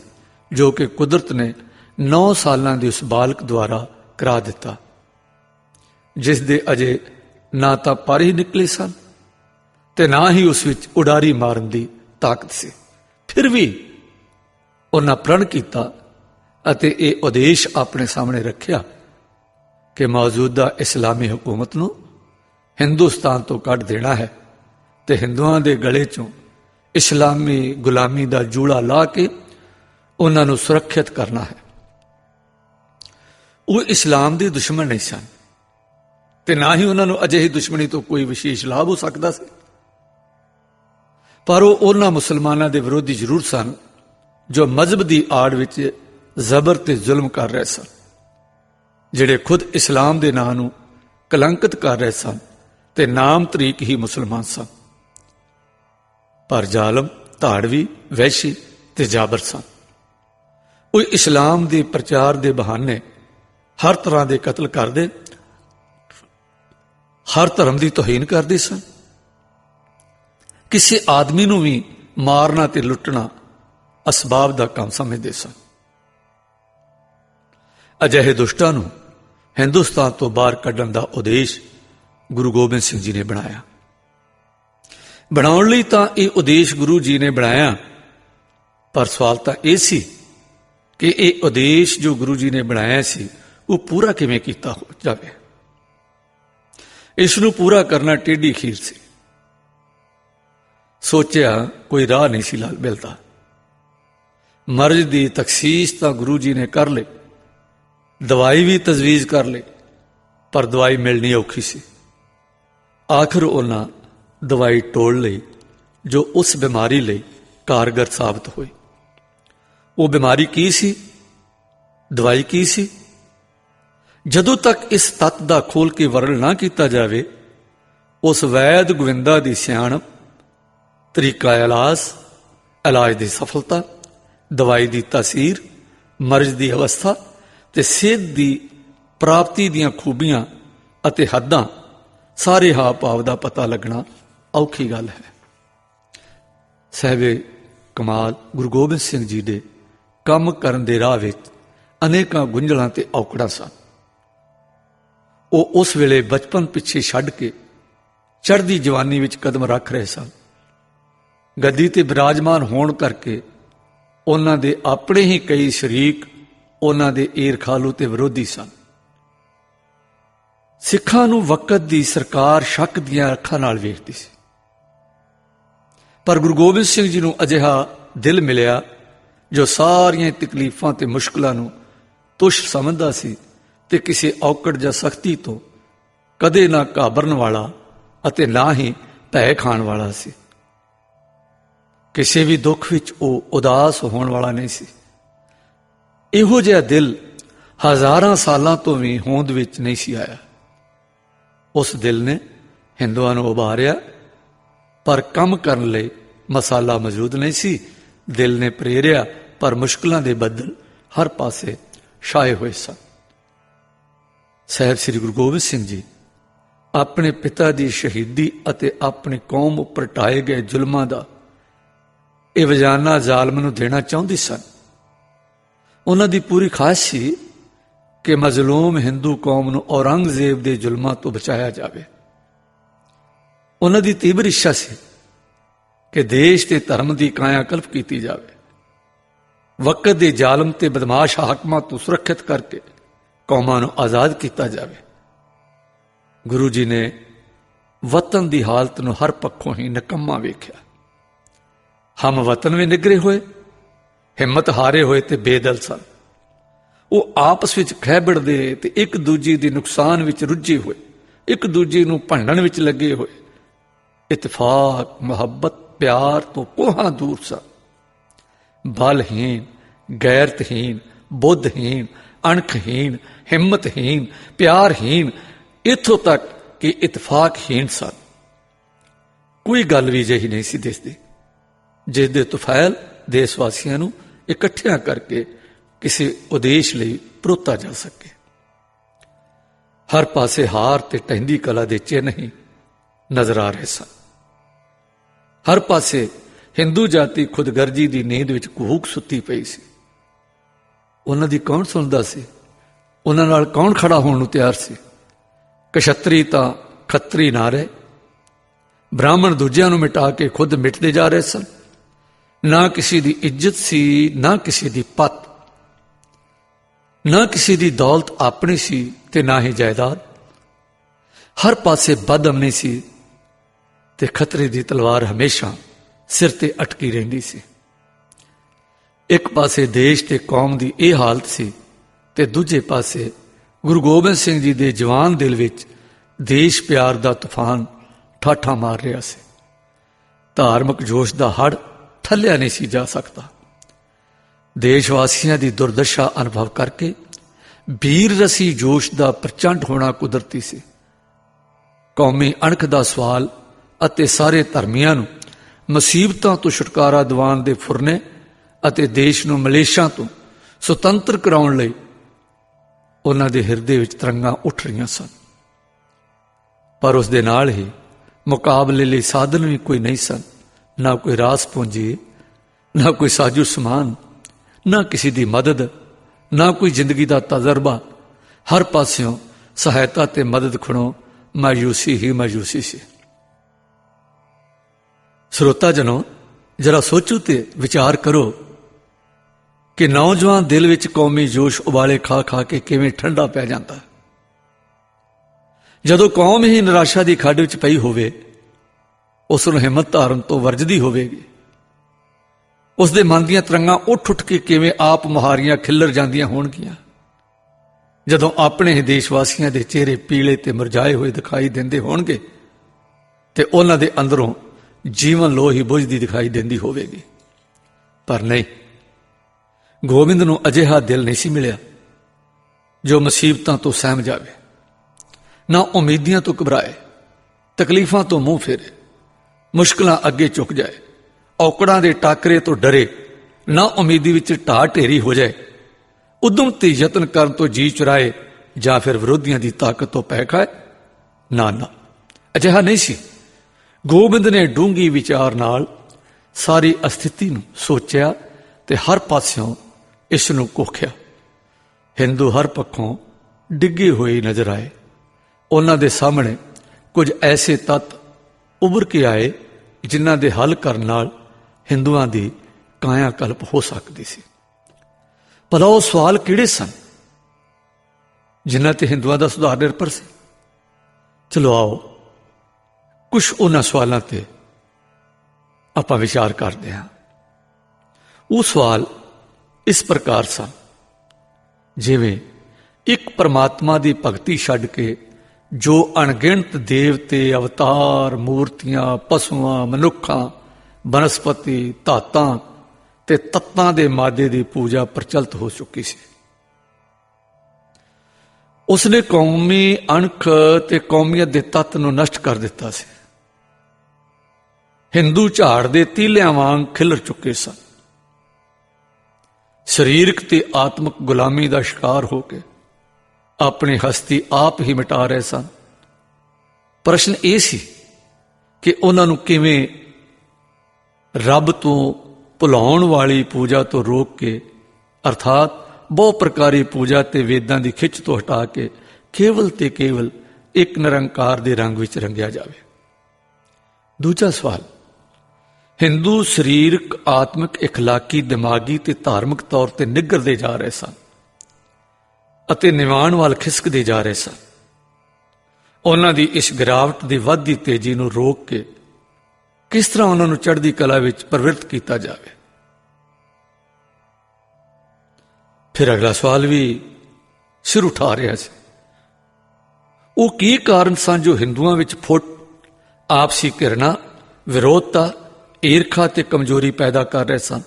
ਜੋ ਕਿ ਕੁਦਰਤ ਨੇ 9 ਸਾਲਾਂ ਦੀ ਉਸ ਬਾਲਕ ਦੁਆਰਾ ਕਰਾ ਦਿੱਤਾ। ਜਿਸ ਦੇ ਅਜੇ ਨਾ ਤਾਂ ਪਰ ਹੀ ਨਿਕਲੇ ਸਨ ਤੇ ਨਾ ਹੀ ਉਸ ਵਿੱਚ ਉਡਾਰੀ ਮਾਰਨ ਦੀ ਤਾਕਤ ਸੀ। ਫਿਰ ਵੀ ਉਹਨਾਂ ਪ੍ਰਣ ਕੀਤਾ ਅਤੇ ਇਹ ਉਦੇਸ਼ ਆਪਣੇ ਸਾਹਮਣੇ ਰੱਖਿਆ ਕਿ ਮੌਜੂਦਾ ਇਸਲਾਮੀ ਹਕੂਮਤ ਨੂੰ ਹਿੰਦੁਸਤਾਨ ਤੋਂ ਕੱਢ ਦੇਣਾ ਹੈ ਤੇ ਹਿੰਦੂਆਂ ਦੇ ਗਲੇ ਚੋਂ ਇਸਲਾਮੀ ਗੁਲਾਮੀ ਦਾ ਜੂੜਾ ਲਾ ਕੇ ਉਹਨਾਂ ਨੂੰ ਸੁਰੱਖਿਅਤ ਕਰਨਾ ਹੈ। ਉਹ ਇਸਲਾਮ ਦੇ ਦੁਸ਼ਮਣ ਨਹੀਂ ਸਨ ਤੇ ਨਾ ਹੀ ਉਹਨਾਂ ਨੂੰ ਅਜਿਹੀ ਦੁਸ਼ਮਣੀ ਤੋਂ ਕੋਈ ਵਿਸ਼ੇਸ਼ ਲਾਭ ਹੋ ਸਕਦਾ ਸੀ। ਪਰ ਉਹ ਉਹਨਾਂ ਮੁਸਲਮਾਨਾਂ ਦੇ ਵਿਰੋਧੀ ਜ਼ਰੂਰ ਸਨ ਜੋ ਮਜ਼ਹਬ ਦੀ ਆੜ ਵਿੱਚ ਜ਼ਬਰ ਤੇ ਜ਼ੁਲਮ ਕਰ ਰਹੇ ਸਨ, ਜਿਹੜੇ ਖੁਦ ਇਸਲਾਮ ਦੇ ਨਾਂ ਨੂੰ ਕਲੰਕਿਤ ਕਰ ਰਹੇ ਸਨ ਤੇ ਨਾਮ ਤਰੀਕ ਹੀ ਮੁਸਲਮਾਨ ਸਨ। ਪਰ ਜ਼ਾਲਮ, ਧਾੜਵੀ ਵੈਸ਼ੀ ਤੇ ਜਾਬਰ ਸਨ। ਉਹ ਇਸਲਾਮ ਦੇ ਪ੍ਰਚਾਰ ਦੇ ਬਹਾਨੇ ਹਰ ਤਰ੍ਹਾਂ ਦੇ ਕਤਲ ਕਰਦੇ, ਹਰ ਧਰਮ ਦੀ ਤੋਹੀਨ ਕਰਦੇ ਸਨ। ਕਿਸੇ ਆਦਮੀ ਨੂੰ ਵੀ ਮਾਰਨਾ ਤੇ ਲੁੱਟਣਾ ਅਸਬਾਬ ਦਾ ਕੰਮ ਸਮਝਦੇ ਸਨ। ਅਜਿਹੇ ਦੁਸ਼ਟਾਂ ਨੂੰ ਹਿੰਦੁਸਤਾਨ ਤੋਂ ਬਾਹਰ ਕੱਢਣ ਦਾ ਉਦੇਸ਼ ਗੁਰੂ ਗੋਬਿੰਦ ਸਿੰਘ ਜੀ ਨੇ ਬਣਾਇਆ। ਬਣਾਉਣ ਲਈ ਤਾਂ ਇਹ ਉਦੇਸ਼ ਗੁਰੂ ਜੀ ਨੇ ਬਣਾਇਆ। ਪਰ ਸਵਾਲ ਤਾਂ ਇਹ ਸੀ ਕਿ ਇਹ ਉਦੇਸ਼ ਜੋ ਗੁਰੂ ਜੀ ਨੇ ਬਣਾਇਆ ਸੀ, ਉਹ ਪੂਰਾ ਕਿਵੇਂ ਕੀਤਾ ਹੋ ਜਾਵੇ? ਇਸ ਨੂੰ ਪੂਰਾ ਕਰਨਾ ਟੇਢੀ ਖੀਰ ਸੀ। ਸੋਚਿਆ ਕੋਈ ਰਾਹ ਨਹੀਂ ਸੀ ਲਾਲ ਮਿਲਦਾ। ਮਰਜ਼ ਦੀ ਤਖਸੀਸ ਤਾਂ ਗੁਰੂ ਜੀ ਨੇ ਕਰ ਲਈ। ਦਵਾਈ ਵੀ ਤਜਵੀਜ਼ ਕਰ ਲਈ, ਪਰ ਦਵਾਈ ਮਿਲਣੀ ਔਖੀ ਸੀ। ਆਖਰ ਉਹਨਾਂ ਦਵਾਈ ਟੋਲ ਲਈ, ਜੋ ਉਸ ਬਿਮਾਰੀ ਲਈ ਕਾਰਗਰ ਸਾਬਤ ਹੋਈ। ਉਹ ਬਿਮਾਰੀ ਕੀ ਸੀ? ਦਵਾਈ ਕੀ ਸੀ? ਜਦੋਂ ਤੱਕ ਇਸ ਤੱਤ ਦਾ ਖੋਲ ਕੇ ਵਰਣ ਨਾ ਕੀਤਾ ਜਾਵੇ, ਉਸ ਵੈਦ ਗੋਵਿੰਦਾ ਦੀ ਸਿਆਣਪ, ਤਰੀਕਾ ਇਲਾਜ ਇਲਾਜ ਦੀ ਸਫਲਤਾ, ਦਵਾਈ ਦੀ ਤਾਸੀਰ, ਮਰਜ਼ ਦੀ ਅਵਸਥਾ ਤੇ ਸਿਹਤ ਦੀ ਪ੍ਰਾਪਤੀ ਦੀਆਂ ਖੂਬੀਆਂ ਅਤੇ ਹੱਦਾਂ ਸਾਰੇ ਹਾਵ ਭਾਵ ਦਾ ਪਤਾ ਲੱਗਣਾ ਔਖੀ ਗੱਲ ਹੈ। ਸਹਿਬੇ ਕਮਾਲ ਗੁਰੂ ਗੋਬਿੰਦ ਸਿੰਘ ਜੀ ਦੇ ਕੰਮ ਕਰਨ ਦੇ ਰਾਹ ਵਿੱਚ ਅਨੇਕਾਂ ਗੁੰਝਲਾਂ ਤੇ ਔਕੜਾਂ ਸਨ। ਉਹ ਉਸ ਵੇਲੇ ਬਚਪਨ ਪਿੱਛੇ ਛੱਡ ਕੇ ਚੜ੍ਹਦੀ ਜਵਾਨੀ ਵਿੱਚ ਕਦਮ ਰੱਖ ਰਹੇ ਸਨ। ਗੱਦੀ ਤੇ ਬਿਰਾਜਮਾਨ ਹੋਣ ਕਰਕੇ ਉਹਨਾਂ ਦੇ ਆਪਣੇ ਹੀ ਕਈ ਸ਼ਰੀਕ ਉਹਨਾਂ ਦੇ ਈਰ ਖਾਲੂ ਤੇ ਵਿਰੋਧੀ ਸਨ। ਸਿੱਖਾਂ ਨੂੰ ਵਕਤ ਦੀ ਸਰਕਾਰ ਸ਼ੱਕ ਦੀਆਂ ਅੱਖਾਂ ਨਾਲ ਵੇਖਦੀ ਸੀ। ਪਰ ਗੁਰੂ ਗੋਬਿੰਦ ਸਿੰਘ ਜੀ ਨੂੰ ਅਜਿਹਾ ਦਿਲ ਮਿਲਿਆ ਜੋ ਸਾਰੀਆਂ ਤਕਲੀਫਾਂ ਤੇ ਮੁਸ਼ਕਲਾਂ ਨੂੰ ਤੁਸ਼ ਸਮਝਦਾ ਸੀ ਤੇ ਕਿਸੇ ਔਕੜ ਜਾਂ ਸਖਤੀ ਤੋਂ ਕਦੇ ਨਾ ਘਾਬਰਨ ਵਾਲਾ ਅਤੇ ਨਾ ਹੀ ਭੈ ਖਾਣ ਵਾਲਾ ਸੀ। ਕਿਸੇ ਵੀ ਦੁੱਖ ਵਿੱਚ ਉਹ ਉਦਾਸ ਹੋਣ ਵਾਲਾ ਨਹੀਂ ਸੀ। ਇਹੋ ਜਿਹਾ ਦਿਲ ਹਜ਼ਾਰਾਂ ਸਾਲਾਂ ਤੋਂ ਵੀ ਹੋਂਦ ਵਿੱਚ ਨਹੀਂ ਸੀ ਆਇਆ। ਉਸ ਦਿਲ ਨੇ ਹਿੰਦੂਆਂ ਨੂੰ ਉਭਾਰਿਆ ਪਰ ਕੰਮ ਕਰਨ ਲਈ ਮਸਾਲਾ ਮੌਜੂਦ ਨਹੀਂ ਸੀ। ਦਿਲ ਨੇ ਪ੍ਰੇਰਿਆ, ਪਰ ਮੁਸ਼ਕਲਾਂ ਦੇ ਬੱਦਲ ਹਰ ਪਾਸੇ ਛਾਏ ਹੋਏ ਸਨ। ਸਾਹਿਬ ਸ੍ਰੀ ਗੁਰੂ ਗੋਬਿੰਦ ਸਿੰਘ ਜੀ, ਆਪਣੇ ਪਿਤਾ ਦੀ ਸ਼ਹੀਦੀ ਅਤੇ ਆਪਣੀ ਕੌਮ ਉੱਪਰ ਟਾਏ ਗਏ ਜ਼ੁਲਮਾਂ ਦਾ ਇਹ ਵਜਾਨਾ ਜ਼ਾਲਮ ਨੂੰ ਦੇਣਾ ਚਾਹੁੰਦੀ ਸਨ। ਉਹਨਾਂ ਦੀ ਪੂਰੀ ਖਾਸ਼ ਸੀ ਕਿ ਮਜ਼ਲੂਮ ਹਿੰਦੂ ਕੌਮ ਨੂੰ ਔਰੰਗਜ਼ੇਬ ਦੇ ਜ਼ੁਲਮਾਂ ਤੋਂ ਬਚਾਇਆ ਜਾਵੇ। ਉਹਨਾਂ ਦੀ ਤੀਬਰ ਇੱਛਾ ਸੀ ਕਿ ਦੇਸ਼ ਤੇ ਧਰਮ ਦੀ ਕਾਇਆ ਕਲਪ ਕੀਤੀ ਜਾਵੇ। ਵਕਤ ਦੇ ਜ਼ਾਲਮ ਤੇ ਬਦਮਾਸ਼ ਹਾਕਮਾਂ ਤੋਂ ਸੁਰੱਖਿਅਤ ਕਰਕੇ ਕੌਮਾਂ ਨੂੰ ਆਜ਼ਾਦ ਕੀਤਾ ਜਾਵੇ। ਗੁਰੂ ਜੀ ਨੇ ਵਤਨ ਦੀ ਹਾਲਤ ਨੂੰ ਹਰ ਪੱਖੋਂ ਹੀ ਨਕੰਮਾ ਵੇਖਿਆ। ਹਮ ਵਤਨ ਵਿੱਚ ਨਿਗਰੇ ਹੋਏ, ਹਿੰਮਤ ਹਾਰੇ ਹੋਏ ਤੇ ਬੇਦਲ ਸਨ। ਉਹ ਆਪਸ ਵਿੱਚ ਖਹਿਬੜਦੇ ਤੇ ਇੱਕ ਦੂਜੀ ਦੇ ਨੁਕਸਾਨ ਵਿੱਚ ਰੁੱਝੇ ਹੋਏ, ਇੱਕ ਦੂਜੇ ਨੂੰ ਭੰਡਣ ਵਿੱਚ ਲੱਗੇ ਹੋਏ। ਇਤਫਾਕ, ਮੁਹੱਬਤ, ਪਿਆਰ ਤੋਂ ਕੋਹਾਂ ਦੂਰ ਸਨ। ਬਲਹੀਨ ਗੈਰਤਹੀਨ ਬੁੱਧਹੀਨ ਅਣਖਹੀਨ ਹਿੰਮਤਹੀਨ ਪਿਆਰਹੀਨ ਇਥੋਂ ਤੱਕ ਕਿ ਇਤਫਾਕਹੀਨ ਸਨ। ਕੋਈ ਗੱਲ ਵੀ ਜਿਹੀ ਨਹੀਂ ਸੀ ਦਿਸਦੀ, ਜਿਸ ਦੇ ਤੁਫੈਲ ਦੇਸ਼ ਵਾਸੀਆਂ ਨੂੰ ਇਕੱਠਿਆਂ ਕਰਕੇ ਕਿਸੇ ਉਦੇਸ਼ ਲਈ ਪਰੋਤਾ ਜਾ ਸਕੇ। ਹਰ ਪਾਸੇ ਹਾਰ ਤੇ ਟਹਿੰਦੀ ਕਲਾ ਦੇ ਚਿੰਨ੍ਹ ਹੀ ਨਜ਼ਰ ਆ ਰਹੇ ਸਨ। ਹਰ ਪਾਸੇ ਹਿੰਦੂ ਜਾਤੀ ਖੁਦਗਰਜੀ ਦੀ ਨੀਂਦ ਵਿੱਚ ਕੂਕ ਸੁੱਤੀ ਪਈ ਸੀ। ਉਹਨਾਂ ਦੀ ਕੌਣ ਸੁਣਦਾ ਸੀ? ਉਹਨਾਂ ਨਾਲ ਕੌਣ ਖੜਾ ਹੋਣ ਨੂੰ ਤਿਆਰ ਸੀ? ਕਸ਼ਤਰੀ ਤਾਂ ਖੱਤਰੀ ਨਾ ਰਹੇ। ਬ੍ਰਾਹਮਣ ਦੂਜਿਆਂ ਨੂੰ ਮਿਟਾ ਕੇ ਖੁਦ ਮਿਟਦੇ ਜਾ ਰਹੇ ਸਨ। ਨਾ ਕਿਸੇ ਦੀ ਇੱਜ਼ਤ ਸੀ, ਨਾ ਕਿਸੇ ਦੀ ਪਤ। ਨਾ ਕਿਸੇ ਦੀ ਦੌਲਤ ਆਪਣੀ ਸੀ ਤੇ ਨਾ ਹੀ ਜਾਇਦਾਦ। ਹਰ ਪਾਸੇ ਬਦਅਮਨੀ ਸੀ। ਤੇ ਖਤਰੇ ਦੀ ਤਲਵਾਰ ਹਮੇਸ਼ਾ ਸਿਰ ਤੇ ਅਟਕੀ ਰਹਿੰਦੀ ਸੀ। ਇੱਕ ਪਾਸੇ ਦੇਸ਼ ਤੇ ਕੌਮ ਦੀ ਇਹ ਹਾਲਤ ਸੀ ਤੇ ਦੂਜੇ ਪਾਸੇ ਗੁਰੂ ਗੋਬਿੰਦ ਸਿੰਘ ਜੀ ਦੇ ਜਵਾਨ ਦਿਲ ਵਿੱਚ ਦੇਸ਼ ਪਿਆਰ ਦਾ ਤੂਫਾਨ ਠਾਠਾ ਮਾਰ ਰਿਹਾ ਸੀ। ਧਾਰਮਿਕ ਜੋਸ਼ ਦਾ ਹੜ ਠੱਲਿਆ ਨਹੀਂ ਸੀ ਜਾ ਸਕਦਾ। ਦੇਸ਼ ਵਾਸੀਆਂ ਦੀ ਦੁਰਦਸ਼ਾ ਅਨੁਭਵ ਕਰਕੇ ਵੀਰ ਰਸੀ ਜੋਸ਼ ਦਾ ਪ੍ਰਚੰਡ ਹੋਣਾ ਕੁਦਰਤੀ ਸੀ। ਕੌਮੀ ਅਣਖ ਦਾ ਸਵਾਲ ਅਤੇ ਸਾਰੇ ਧਰਮੀਆਂ ਨੂੰ ਮੁਸੀਬਤਾਂ ਤੋਂ ਛੁਟਕਾਰਾ ਦਿਵਾਉਣ ਦੇ ਫੁਰਨੇ ਅਤੇ ਦੇਸ਼ ਨੂੰ ਮਲੇਸ਼ਾਂ ਤੋਂ ਸੁਤੰਤਰ ਕਰਾਉਣ ਲਈ ਉਹਨਾਂ ਦੇ ਹਿਰਦੇ ਵਿੱਚ ਤਰੰਗਾਂ ਉੱਠ ਰਹੀਆਂ ਸਨ। ਪਰ ਉਸ ਦੇ ਨਾਲ ਹੀ ਮੁਕਾਬਲੇ ਲਈ ਸਾਧਨ ਵੀ ਕੋਈ ਨਹੀਂ ਸਨ। ਨਾ ਕੋਈ ਰਾਸ ਪੂੰਜੀ, ਨਾ ਕੋਈ ਸਾਜੂ ਸਮਾਨ, ਨਾ ਕਿਸੇ ਦੀ ਮਦਦ, ਨਾ ਕੋਈ ਜ਼ਿੰਦਗੀ ਦਾ ਤਜਰਬਾ। ਹਰ ਪਾਸਿਓਂ ਸਹਾਇਤਾ ਤੇ ਮਦਦ ਖਣੋ, ਮਾਯੂਸੀ ਹੀ ਮਾਯੂਸੀ ਸੀ। ਸਰੋਤਾ ਜਨੋ, ਜਰਾ ਸੋਚੋ ਤੇ ਵਿਚਾਰ ਕਰੋ ਕਿ ਨੌਜਵਾਨ ਦਿਲ ਵਿੱਚ ਕੌਮੀ ਜੋਸ਼ ਉਬਾਲੇ ਖਾ ਖਾ ਕੇ ਕਿਵੇਂ ਠੰਡਾ ਪੈ ਜਾਂਦਾ। ਜਦੋਂ ਕੌਮ ਹੀ ਨਿਰਾਸ਼ਾ ਦੀ ਖੱਡ ਵਿੱਚ ਪਈ ਹੋਵੇ, ਉਸ ਨੂੰ ਹਿੰਮਤ ਧਾਰਨ ਤੋਂ ਵਰਜਦੀ ਹੋਵੇਗੀ। ਉਸ ਦੇ ਮਨ ਦੀਆਂ ਤਰੰਗਾਂ ਉੱਠ ਉੱਠ ਕੇ ਕਿਵੇਂ ਆਪ ਮੁਹਾਰੀਆਂ ਖਿੱਲਰ ਜਾਂਦੀਆਂ ਹੋਣਗੀਆਂ। ਜਦੋਂ ਆਪਣੇ ਹੀ ਦੇਸ਼ ਵਾਸੀਆਂ ਦੇ ਚਿਹਰੇ ਪੀਲੇ ਤੇ ਮੁਰਝਾਏ ਹੋਏ ਦਿਖਾਈ ਦਿੰਦੇ ਹੋਣਗੇ, ਤੇ ਉਹਨਾਂ ਦੇ ਅੰਦਰੋਂ ਜੀਵਨ ਲੋਹ ਹੀ ਬੁਝਦੀ ਦਿਖਾਈ ਦਿੰਦੀ ਹੋਵੇਗੀ। ਪਰ ਨਹੀਂ। ਗੋਬਿੰਦ ਨੂੰ ਅਜਿਹਾ ਦਿਲ ਨਹੀਂ ਸੀ ਮਿਲਿਆ, ਜੋ ਮੁਸੀਬਤਾਂ ਤੋਂ ਸਹਿਮ ਜਾਵੇ। ਨਾ ਉਮੀਦੀਆਂ ਤੋਂ ਘਬਰਾਏ, ਤਕਲੀਫਾਂ ਤੋਂ ਮੂੰਹ ਫੇਰੇ, ਮੁਸ਼ਕਲਾਂ ਅੱਗੇ ਝੁਕ ਜਾਏ, ਔਕੜਾਂ ਦੇ ਟਾਕਰੇ ਤੋਂ ਡਰੇ, ਨਾ ਉਮੀਦੀ ਵਿੱਚ ਢਾਹ ਢੇਰੀ ਹੋ ਜਾਏ, ਉਦਮ ਤੇ ਯਤਨ ਕਰਨ ਤੋਂ ਜੀ ਚੁਰਾਏ ਜਾਂ ਫਿਰ ਵਿਰੋਧੀਆਂ ਦੀ ਤਾਕਤ ਤੋਂ ਪੈ ਖਾਏ, ਨਾ ਨਾ। ਅਜਿਹਾ ਨਹੀਂ ਸੀ। ਗੋਬਿੰਦ ਨੇ ਡੂੰਗੀ ਵਿਚਾਰ ਨਾਲ ਸਾਰੀ ਅਸਥਿਤੀ ਨੂੰ ਸੋਚਿਆ ਤੇ ਹਰ ਪਾਸਿਓਂ ਇਸ ਨੂੰ ਕੋਖਿਆ। ਹਿੰਦੂ ਹਰ ਪੱਖੋਂ ਡਿੱਗੇ ਹੋਏ ਨਜ਼ਰ ਆਏ। ਉਹਨਾਂ ਦੇ ਸਾਹਮਣੇ ਕੁਝ ਐਸੇ ਤੱਤ ਉਭਰ ਕੇ ਆਏ ਜਿਨ੍ਹਾਂ ਦੇ ਹੱਲ ਕਰਨ ਨਾਲ ਹਿੰਦੂਆਂ ਦੀ ਕਾਇਆ ਕਲਪ ਹੋ ਸਕਦੀ ਸੀ। ਭਲਾ ਉਹ ਸਵਾਲ ਕਿਹੜੇ ਸਨ ਜਿਨ੍ਹਾਂ ਤੇ ਹਿੰਦੂਆਂ ਦਾ ਸੁਧਾਰ ਨਿਰਭਰ ਸੀ? ਚਲੋ ਆਓ ਕੁਝ ਉਹਨਾਂ ਸਵਾਲਾਂ ਤੇ ਆਪਾਂ ਵਿਚਾਰ ਕਰਦੇ ਹਾਂ। ਉਹ ਸਵਾਲ ਇਸ ਪ੍ਰਕਾਰ ਸਨ। ਜਿਵੇਂ ਇੱਕ ਪਰਮਾਤਮਾ ਦੀ ਭਗਤੀ ਛੱਡ ਕੇ ਜੋ ਅਣਗਿਣਤ ਦੇਵਤੇ ਅਵਤਾਰ, ਮੂਰਤੀਆਂ, ਪਸ਼ੂਆਂ, ਮਨੁੱਖਾਂ, ਬਨਸਪਤੀ, ਧਾਤਾਂ ਤੇ ਤੱਤਾਂ ਦੇ ਮਾਦੇ ਦੀ ਪੂਜਾ ਪ੍ਰਚਲਿਤ ਹੋ ਚੁੱਕੀ ਸੀ। ਉਸਨੇ ਕੌਮੀ ਅਣਖ ਤੇ ਕੌਮੀਅਤ ਦੇ ਤੱਤ ਨੂੰ ਨਸ਼ਟ ਕਰ ਦਿੱਤਾ ਸੀ। ਹਿੰਦੂ ਝਾੜ ਦੇ ਤੀਲਿਆਂ ਵਾਂਗ ਖਿਲਰ ਚੁੱਕੇ ਸਨ। ਸਰੀਰਕ ਤੇ ਆਤਮਿਕ ਗੁਲਾਮੀ ਦਾ ਸ਼ਿਕਾਰ ਹੋ ਕੇ ਆਪਣੀ ਹਸਤੀ ਆਪ ਹੀ ਮਿਟਾ ਰਹੇ ਸਨ। ਪ੍ਰਸ਼ਨ ਇਹ ਸੀ ਕਿ ਉਹਨਾਂ ਨੂੰ ਕਿਵੇਂ ਰੱਬ ਤੋਂ ਭੁਲਾਉਣ ਵਾਲੀ ਪੂਜਾ ਤੋਂ ਰੋਕ ਕੇ, ਅਰਥਾਤ ਬਹੁ ਪ੍ਰਕਾਰੀ ਪੂਜਾ ਤੇ ਵੇਦਾਂ ਦੀ ਖਿੱਚ ਤੋਂ ਹਟਾ ਕੇ ਕੇਵਲ ਤੇ ਕੇਵਲ ਇੱਕ ਨਿਰੰਕਾਰ ਦੇ ਰੰਗ ਵਿੱਚ ਰੰਗਿਆ ਜਾਵੇ। ਦੂਜਾ ਸਵਾਲ ਹਿੰਦੂ ਸਰੀਰਕ, ਆਤਮਿਕ, ਇਖਲਾਕੀ, ਦਿਮਾਗੀ ਤੇ ਧਾਰਮਿਕ ਤੌਰ ਤੇ ਨਿੱਘਰਦੇ ਜਾ ਰਹੇ ਸਨ ਅਤੇ ਨਿਵਾਣ ਵੱਲ ਖਿਸਕਦੇ ਜਾ ਰਹੇ ਸਨ। ਉਹਨਾਂ ਦੀ ਇਸ ਗਿਰਾਵਟ ਦੀ ਵੱਧਦੀ ਤੇਜ਼ੀ ਨੂੰ ਰੋਕ ਕੇ ਕਿਸ ਤਰ੍ਹਾਂ ਉਹਨਾਂ ਨੂੰ ਚੜ੍ਹਦੀ ਕਲਾ ਵਿੱਚ ਪ੍ਰਵਿਰਤ ਕੀਤਾ ਜਾਵੇ। ਫਿਰ ਅਗਲਾ ਸਵਾਲ ਵੀ ਸਿਰ ਉਠਾ ਰਿਹਾ ਸੀ। ਉਹ ਕੀ ਕਾਰਨ ਸਨ ਜੋ ਹਿੰਦੂਆਂ ਵਿੱਚ ਫੁੱਟ, ਆਪਸੀ ਘਿਰਣਾ, ਵਿਰੋਧਤਾ ਈਰਖਾ ਤੇ ਕਮਜ਼ੋਰੀ ਪੈਦਾ ਕਰ ਰਹੇ ਸਨ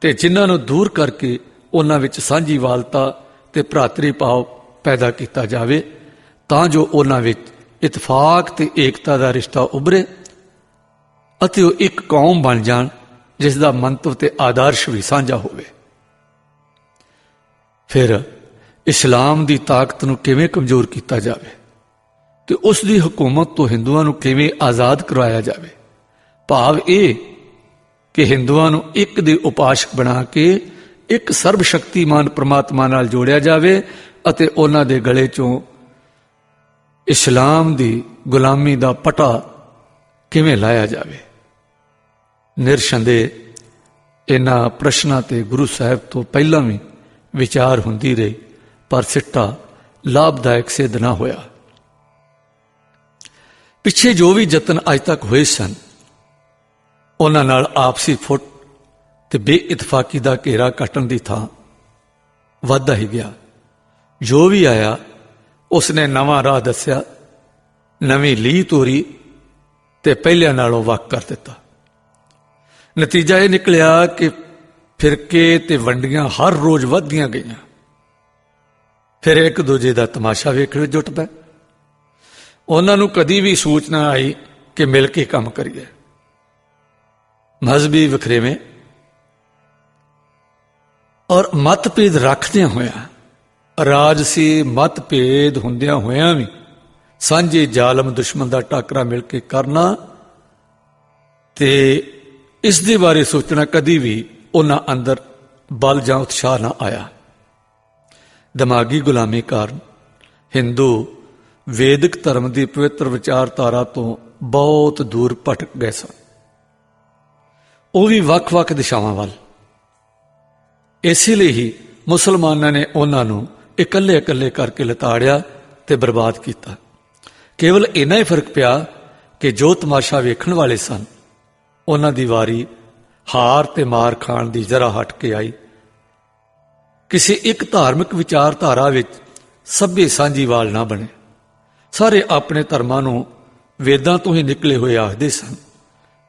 ਤੇ ਜਿਨ੍ਹਾਂ ਨੂੰ ਦੂਰ ਕਰਕੇ ਉਹਨਾਂ ਵਿੱਚ ਸਾਂਝੀਵਾਲਤਾ ਤੇ ਭਰਾਤਰੀ ਭਾਵ ਪੈਦਾ ਕੀਤਾ ਜਾਵੇ, ਤਾਂ ਜੋ ਉਹਨਾਂ ਵਿੱਚ ਇਤਫਾਕ ਤੇ ਏਕਤਾ ਦਾ ਰਿਸ਼ਤਾ ਉਭਰੇ ਅਤੇ ਉਹ ਇੱਕ ਕੌਮ ਬਣ ਜਾਣ, ਜਿਸ ਦਾ ਮੰਤਵ ਤੇ ਆਦਰਸ਼ ਵੀ ਸਾਂਝਾ ਹੋਵੇ। ਫਿਰ ਇਸਲਾਮ ਦੀ ਤਾਕਤ ਨੂੰ ਕਿਵੇਂ ਕਮਜ਼ੋਰ ਕੀਤਾ ਜਾਵੇ ਤੇ ਉਸ ਦੀ ਹਕੂਮਤ ਤੋਂ ਹਿੰਦੂਆਂ ਨੂੰ ਕਿਵੇਂ ਆਜ਼ਾਦ ਕਰਵਾਇਆ ਜਾਵੇ? ਭਾਵ ਇਹ ਕਿ ਹਿੰਦੂਆਂ ਨੂੰ ਇੱਕ ਦੇ ਉਪਾਸ਼ਕ ਬਣਾ ਕੇ ਇੱਕ ਸਰਬ ਸ਼ਕਤੀਮਾਨ ਪ੍ਰਮਾਤਮਾ ਨਾਲ ਜੋੜਿਆ ਜਾਵੇ ਅਤੇ ਉਹਨਾਂ ਦੇ ਗਲੇ ਚੋਂ ਇਸਲਾਮ ਦੀ ਗੁਲਾਮੀ ਦਾ ਪਟਾ ਕਿਵੇਂ ਲਾਇਆ ਜਾਵੇ? ਨਿਰਸ਼ੰਦੇ ਇਹਨਾਂ ਪ੍ਰਸ਼ਨਾਂ ਤੇ ਗੁਰੂ ਸਾਹਿਬ ਤੋਂ ਪਹਿਲਾਂ ਵੀ ਵਿਚਾਰ ਹੁੰਦੀ ਰਹੀ, ਪਰ ਸਿੱਟਾ ਲਾਭਦਾਇਕ ਸਿੱਧ ਨਾ ਹੋਇਆ। ਪਿੱਛੇ ਜੋ ਵੀ ਯਤਨ ਅਜ ਤੱਕ ਹੋਏ ਸਨ ਉਹਨਾਂ ਨਾਲ ਆਪਸੀ ਫੁੱਟ ਤੇ ਬੇਇਤਫਾਕੀ ਦਾ ਘੇਰਾ ਕੱਟਣ ਦੀ ਥਾਂ ਵੱਧਦਾ ਹੀ ਗਿਆ। ਜੋ ਵੀ ਆਇਆ, ਉਸਨੇ ਨਵਾਂ ਰਾਹ ਦੱਸਿਆ, ਨਵੀਂ ਲੀ ਤੋਰੀ ਤੇ ਪਹਿਲਿਆਂ ਨਾਲੋਂ ਵੱਖ ਕਰ ਦਿੱਤਾ। ਨਤੀਜਾ ਇਹ ਨਿਕਲਿਆ ਕਿ ਫਿਰਕੇ ਤੇ ਵੰਡੀਆਂ ਹਰ ਰੋਜ਼ ਵੱਧਦੀਆਂ ਗਈਆਂ। ਫਿਰ ਇੱਕ ਦੂਜੇ ਦਾ ਤਮਾਸ਼ਾ ਵੇਖਣ ਜੁਟ ਪਏ ਉਹਨਾਂ ਨੂੰ ਕਦੀ ਵੀ ਸੂਚਨਾ ਆਈ ਕਿ ਮਿਲ ਕੇ ਕੰਮ ਕਰੀਏ। ਮਜ਼ਬੀ ਵਖਰੇਵੇਂ। ਔਰ ਮਤਭੇਦ ਰੱਖਦਿਆਂ ਹੋਇਆਂ, ਰਾਜਸੀ ਮਤਭੇਦ ਹੁੰਦਿਆਂ ਹੋਇਆਂ ਵੀ ਸਾਂਝੇ ਜ਼ਾਲਮ ਦੁਸ਼ਮਣ ਦਾ ਟਾਕਰਾ ਮਿਲ ਕੇ ਕਰਨਾ ਤੇ ਇਸ ਦੇ ਬਾਰੇ ਸੋਚਣਾ ਕਦੀ ਵੀ ਉਹਨਾਂ ਅੰਦਰ ਬਲ ਜਾਂ ਉਤਸ਼ਾਹ ਨਾ ਆਇਆ। ਦਿਮਾਗੀ ਗੁਲਾਮੀ ਕਾਰਨ ਹਿੰਦੂ ਵੈਦਿਕ ਧਰਮ ਦੀ ਪਵਿੱਤਰ ਵਿਚਾਰਧਾਰਾ ਤੋਂ ਬਹੁਤ ਦੂਰ ਭਟਕ ਗਏ ਸਨ। ਉਹ ਵੀ ਵੱਖ-ਵੱਖ ਦਿਸ਼ਾਵਾਂ ਵੱਲ। ਇਸੇ ਲਈ ਹੀ ਮੁਸਲਮਾਨਾਂ ਨੇ ਉਹਨਾਂ ਨੂੰ ਇਕੱਲੇ-ਇਕੱਲੇ ਕਰਕੇ ਲਤਾੜਿਆ ਤੇ ਬਰਬਾਦ ਕੀਤਾ। ਕੇਵਲ ਇੰਨਾ ਹੀ ਫ਼ਰਕ ਪਿਆ ਕਿ ਜੋ ਤਮਾਸ਼ਾ ਵੇਖਣ ਵਾਲੇ ਸਨ, ਉਹਨਾਂ ਦੀ ਵਾਰੀ ਹਾਰ ਤੇ ਮਾਰ ਖਾਣ ਦੀ ਜ਼ਰਾ ਹਟ ਕੇ ਆਈ। ਕਿਸੇ ਇੱਕ ਧਾਰਮਿਕ ਵਿਚਾਰਧਾਰਾ ਵਿੱਚ ਸਭੇ ਸਾਂਝੀਵਾਲ ਨਾ ਬਣੇ। ਸਾਰੇ ਆਪਣੇ ਧਰਮਾਂ ਨੂੰ ਵੇਦਾਂ ਤੋਂ ਹੀ ਨਿਕਲੇ ਹੋਏ ਆਖਦੇ ਸਨ।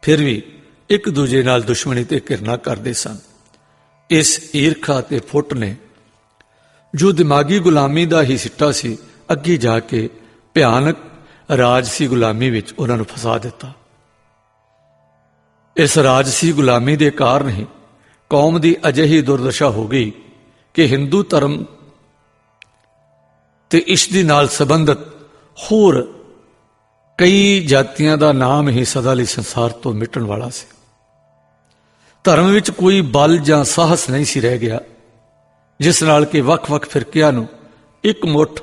ਫਿਰ ਵੀ ਇੱਕ ਦੂਜੇ ਨਾਲ ਦੁਸ਼ਮਣੀ ਤੇ ਘਿਰਨਾ ਕਰਦੇ ਸਨ। ਇਸ ਈਰਖਾ ਤੇ ਫੁੱਟ ਨੇ ਜੋ ਦਿਮਾਗੀ ਗੁਲਾਮੀ ਦਾ ਹੀ ਸਿੱਟਾ ਸੀ, ਅੱਗੇ ਜਾ ਕੇ ਭਿਆਨਕ ਰਾਜਸੀ ਗੁਲਾਮੀ ਵਿੱਚ ਉਹਨਾਂ ਨੂੰ ਫਸਾ ਦਿੱਤਾ। ਇਸ ਰਾਜਸੀ ਗੁਲਾਮੀ ਦੇ ਕਾਰਨ ਹੀ ਕੌਮ ਦੀ ਅਜਿਹੀ ਦੁਰਦਸ਼ਾ ਹੋ ਗਈ ਕਿ ਹਿੰਦੂ ਧਰਮ ਤੇ ਇਸ ਦੇ ਨਾਲ ਸੰਬੰਧਿਤ ਹੋਰ ਕਈ ਜਾਤੀਆਂ ਦਾ ਨਾਮ ਹੀ ਸਦਾ ਲਈ ਸੰਸਾਰ ਤੋਂ ਮਿਟਣ ਵਾਲਾ ਸੀ। ਧਰਮ ਵਿੱਚ ਕੋਈ ਬਲ ਜਾਂ ਸਾਹਸ ਨਹੀਂ ਸੀ ਰਹਿ ਗਿਆ ਜਿਸ ਨਾਲ ਕਿ ਵੱਖ-ਵੱਖ ਫਿਰਕਿਆਂ ਨੂੰ ਇੱਕ ਮੁੱਠ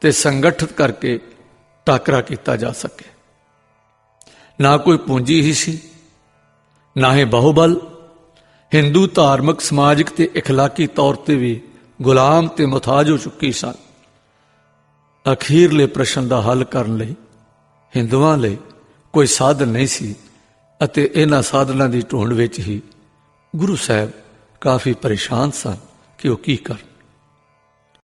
ਤੇ ਸੰਗਠਿਤ ਕਰਕੇ ਟਾਕਰਾ ਕੀਤਾ ਜਾ ਸਕੇ ਨਾ ਕੋਈ ਪੂੰਜੀ ਹੀ ਸੀ ਨਾ ਹੀ ਬਾਹੂਬਲ ਹਿੰਦੂ ਧਾਰਮਿਕ ਸਮਾਜਿਕ ਤੇ اخلاقی ਤੌਰ ਤੇ ਵੀ ਗੁਲਾਮ ਤੇ ਮੁਤਾਜ ਹੋ ਚੁੱਕੀ ਸਨ ਅਖੀਰਲੇ ਪ੍ਰਸ਼ਨ ਦਾ ਹੱਲ ਕਰਨ ਲਈ ਹਿੰਦੂਆਂ ਲਈ ਕੋਈ ਸਾਧਨ ਨਹੀਂ ਸੀ ਅਤੇ ਇਹਨਾਂ ਸਾਧਨਾਂ ਦੀ ਢੂੰਡ ਵਿੱਚ ਹੀ ਗੁਰੂ ਸਾਹਿਬ ਕਾਫੀ ਪਰੇਸ਼ਾਨ ਸਨ ਕਿ ਉਹ ਕੀ ਕਰਨ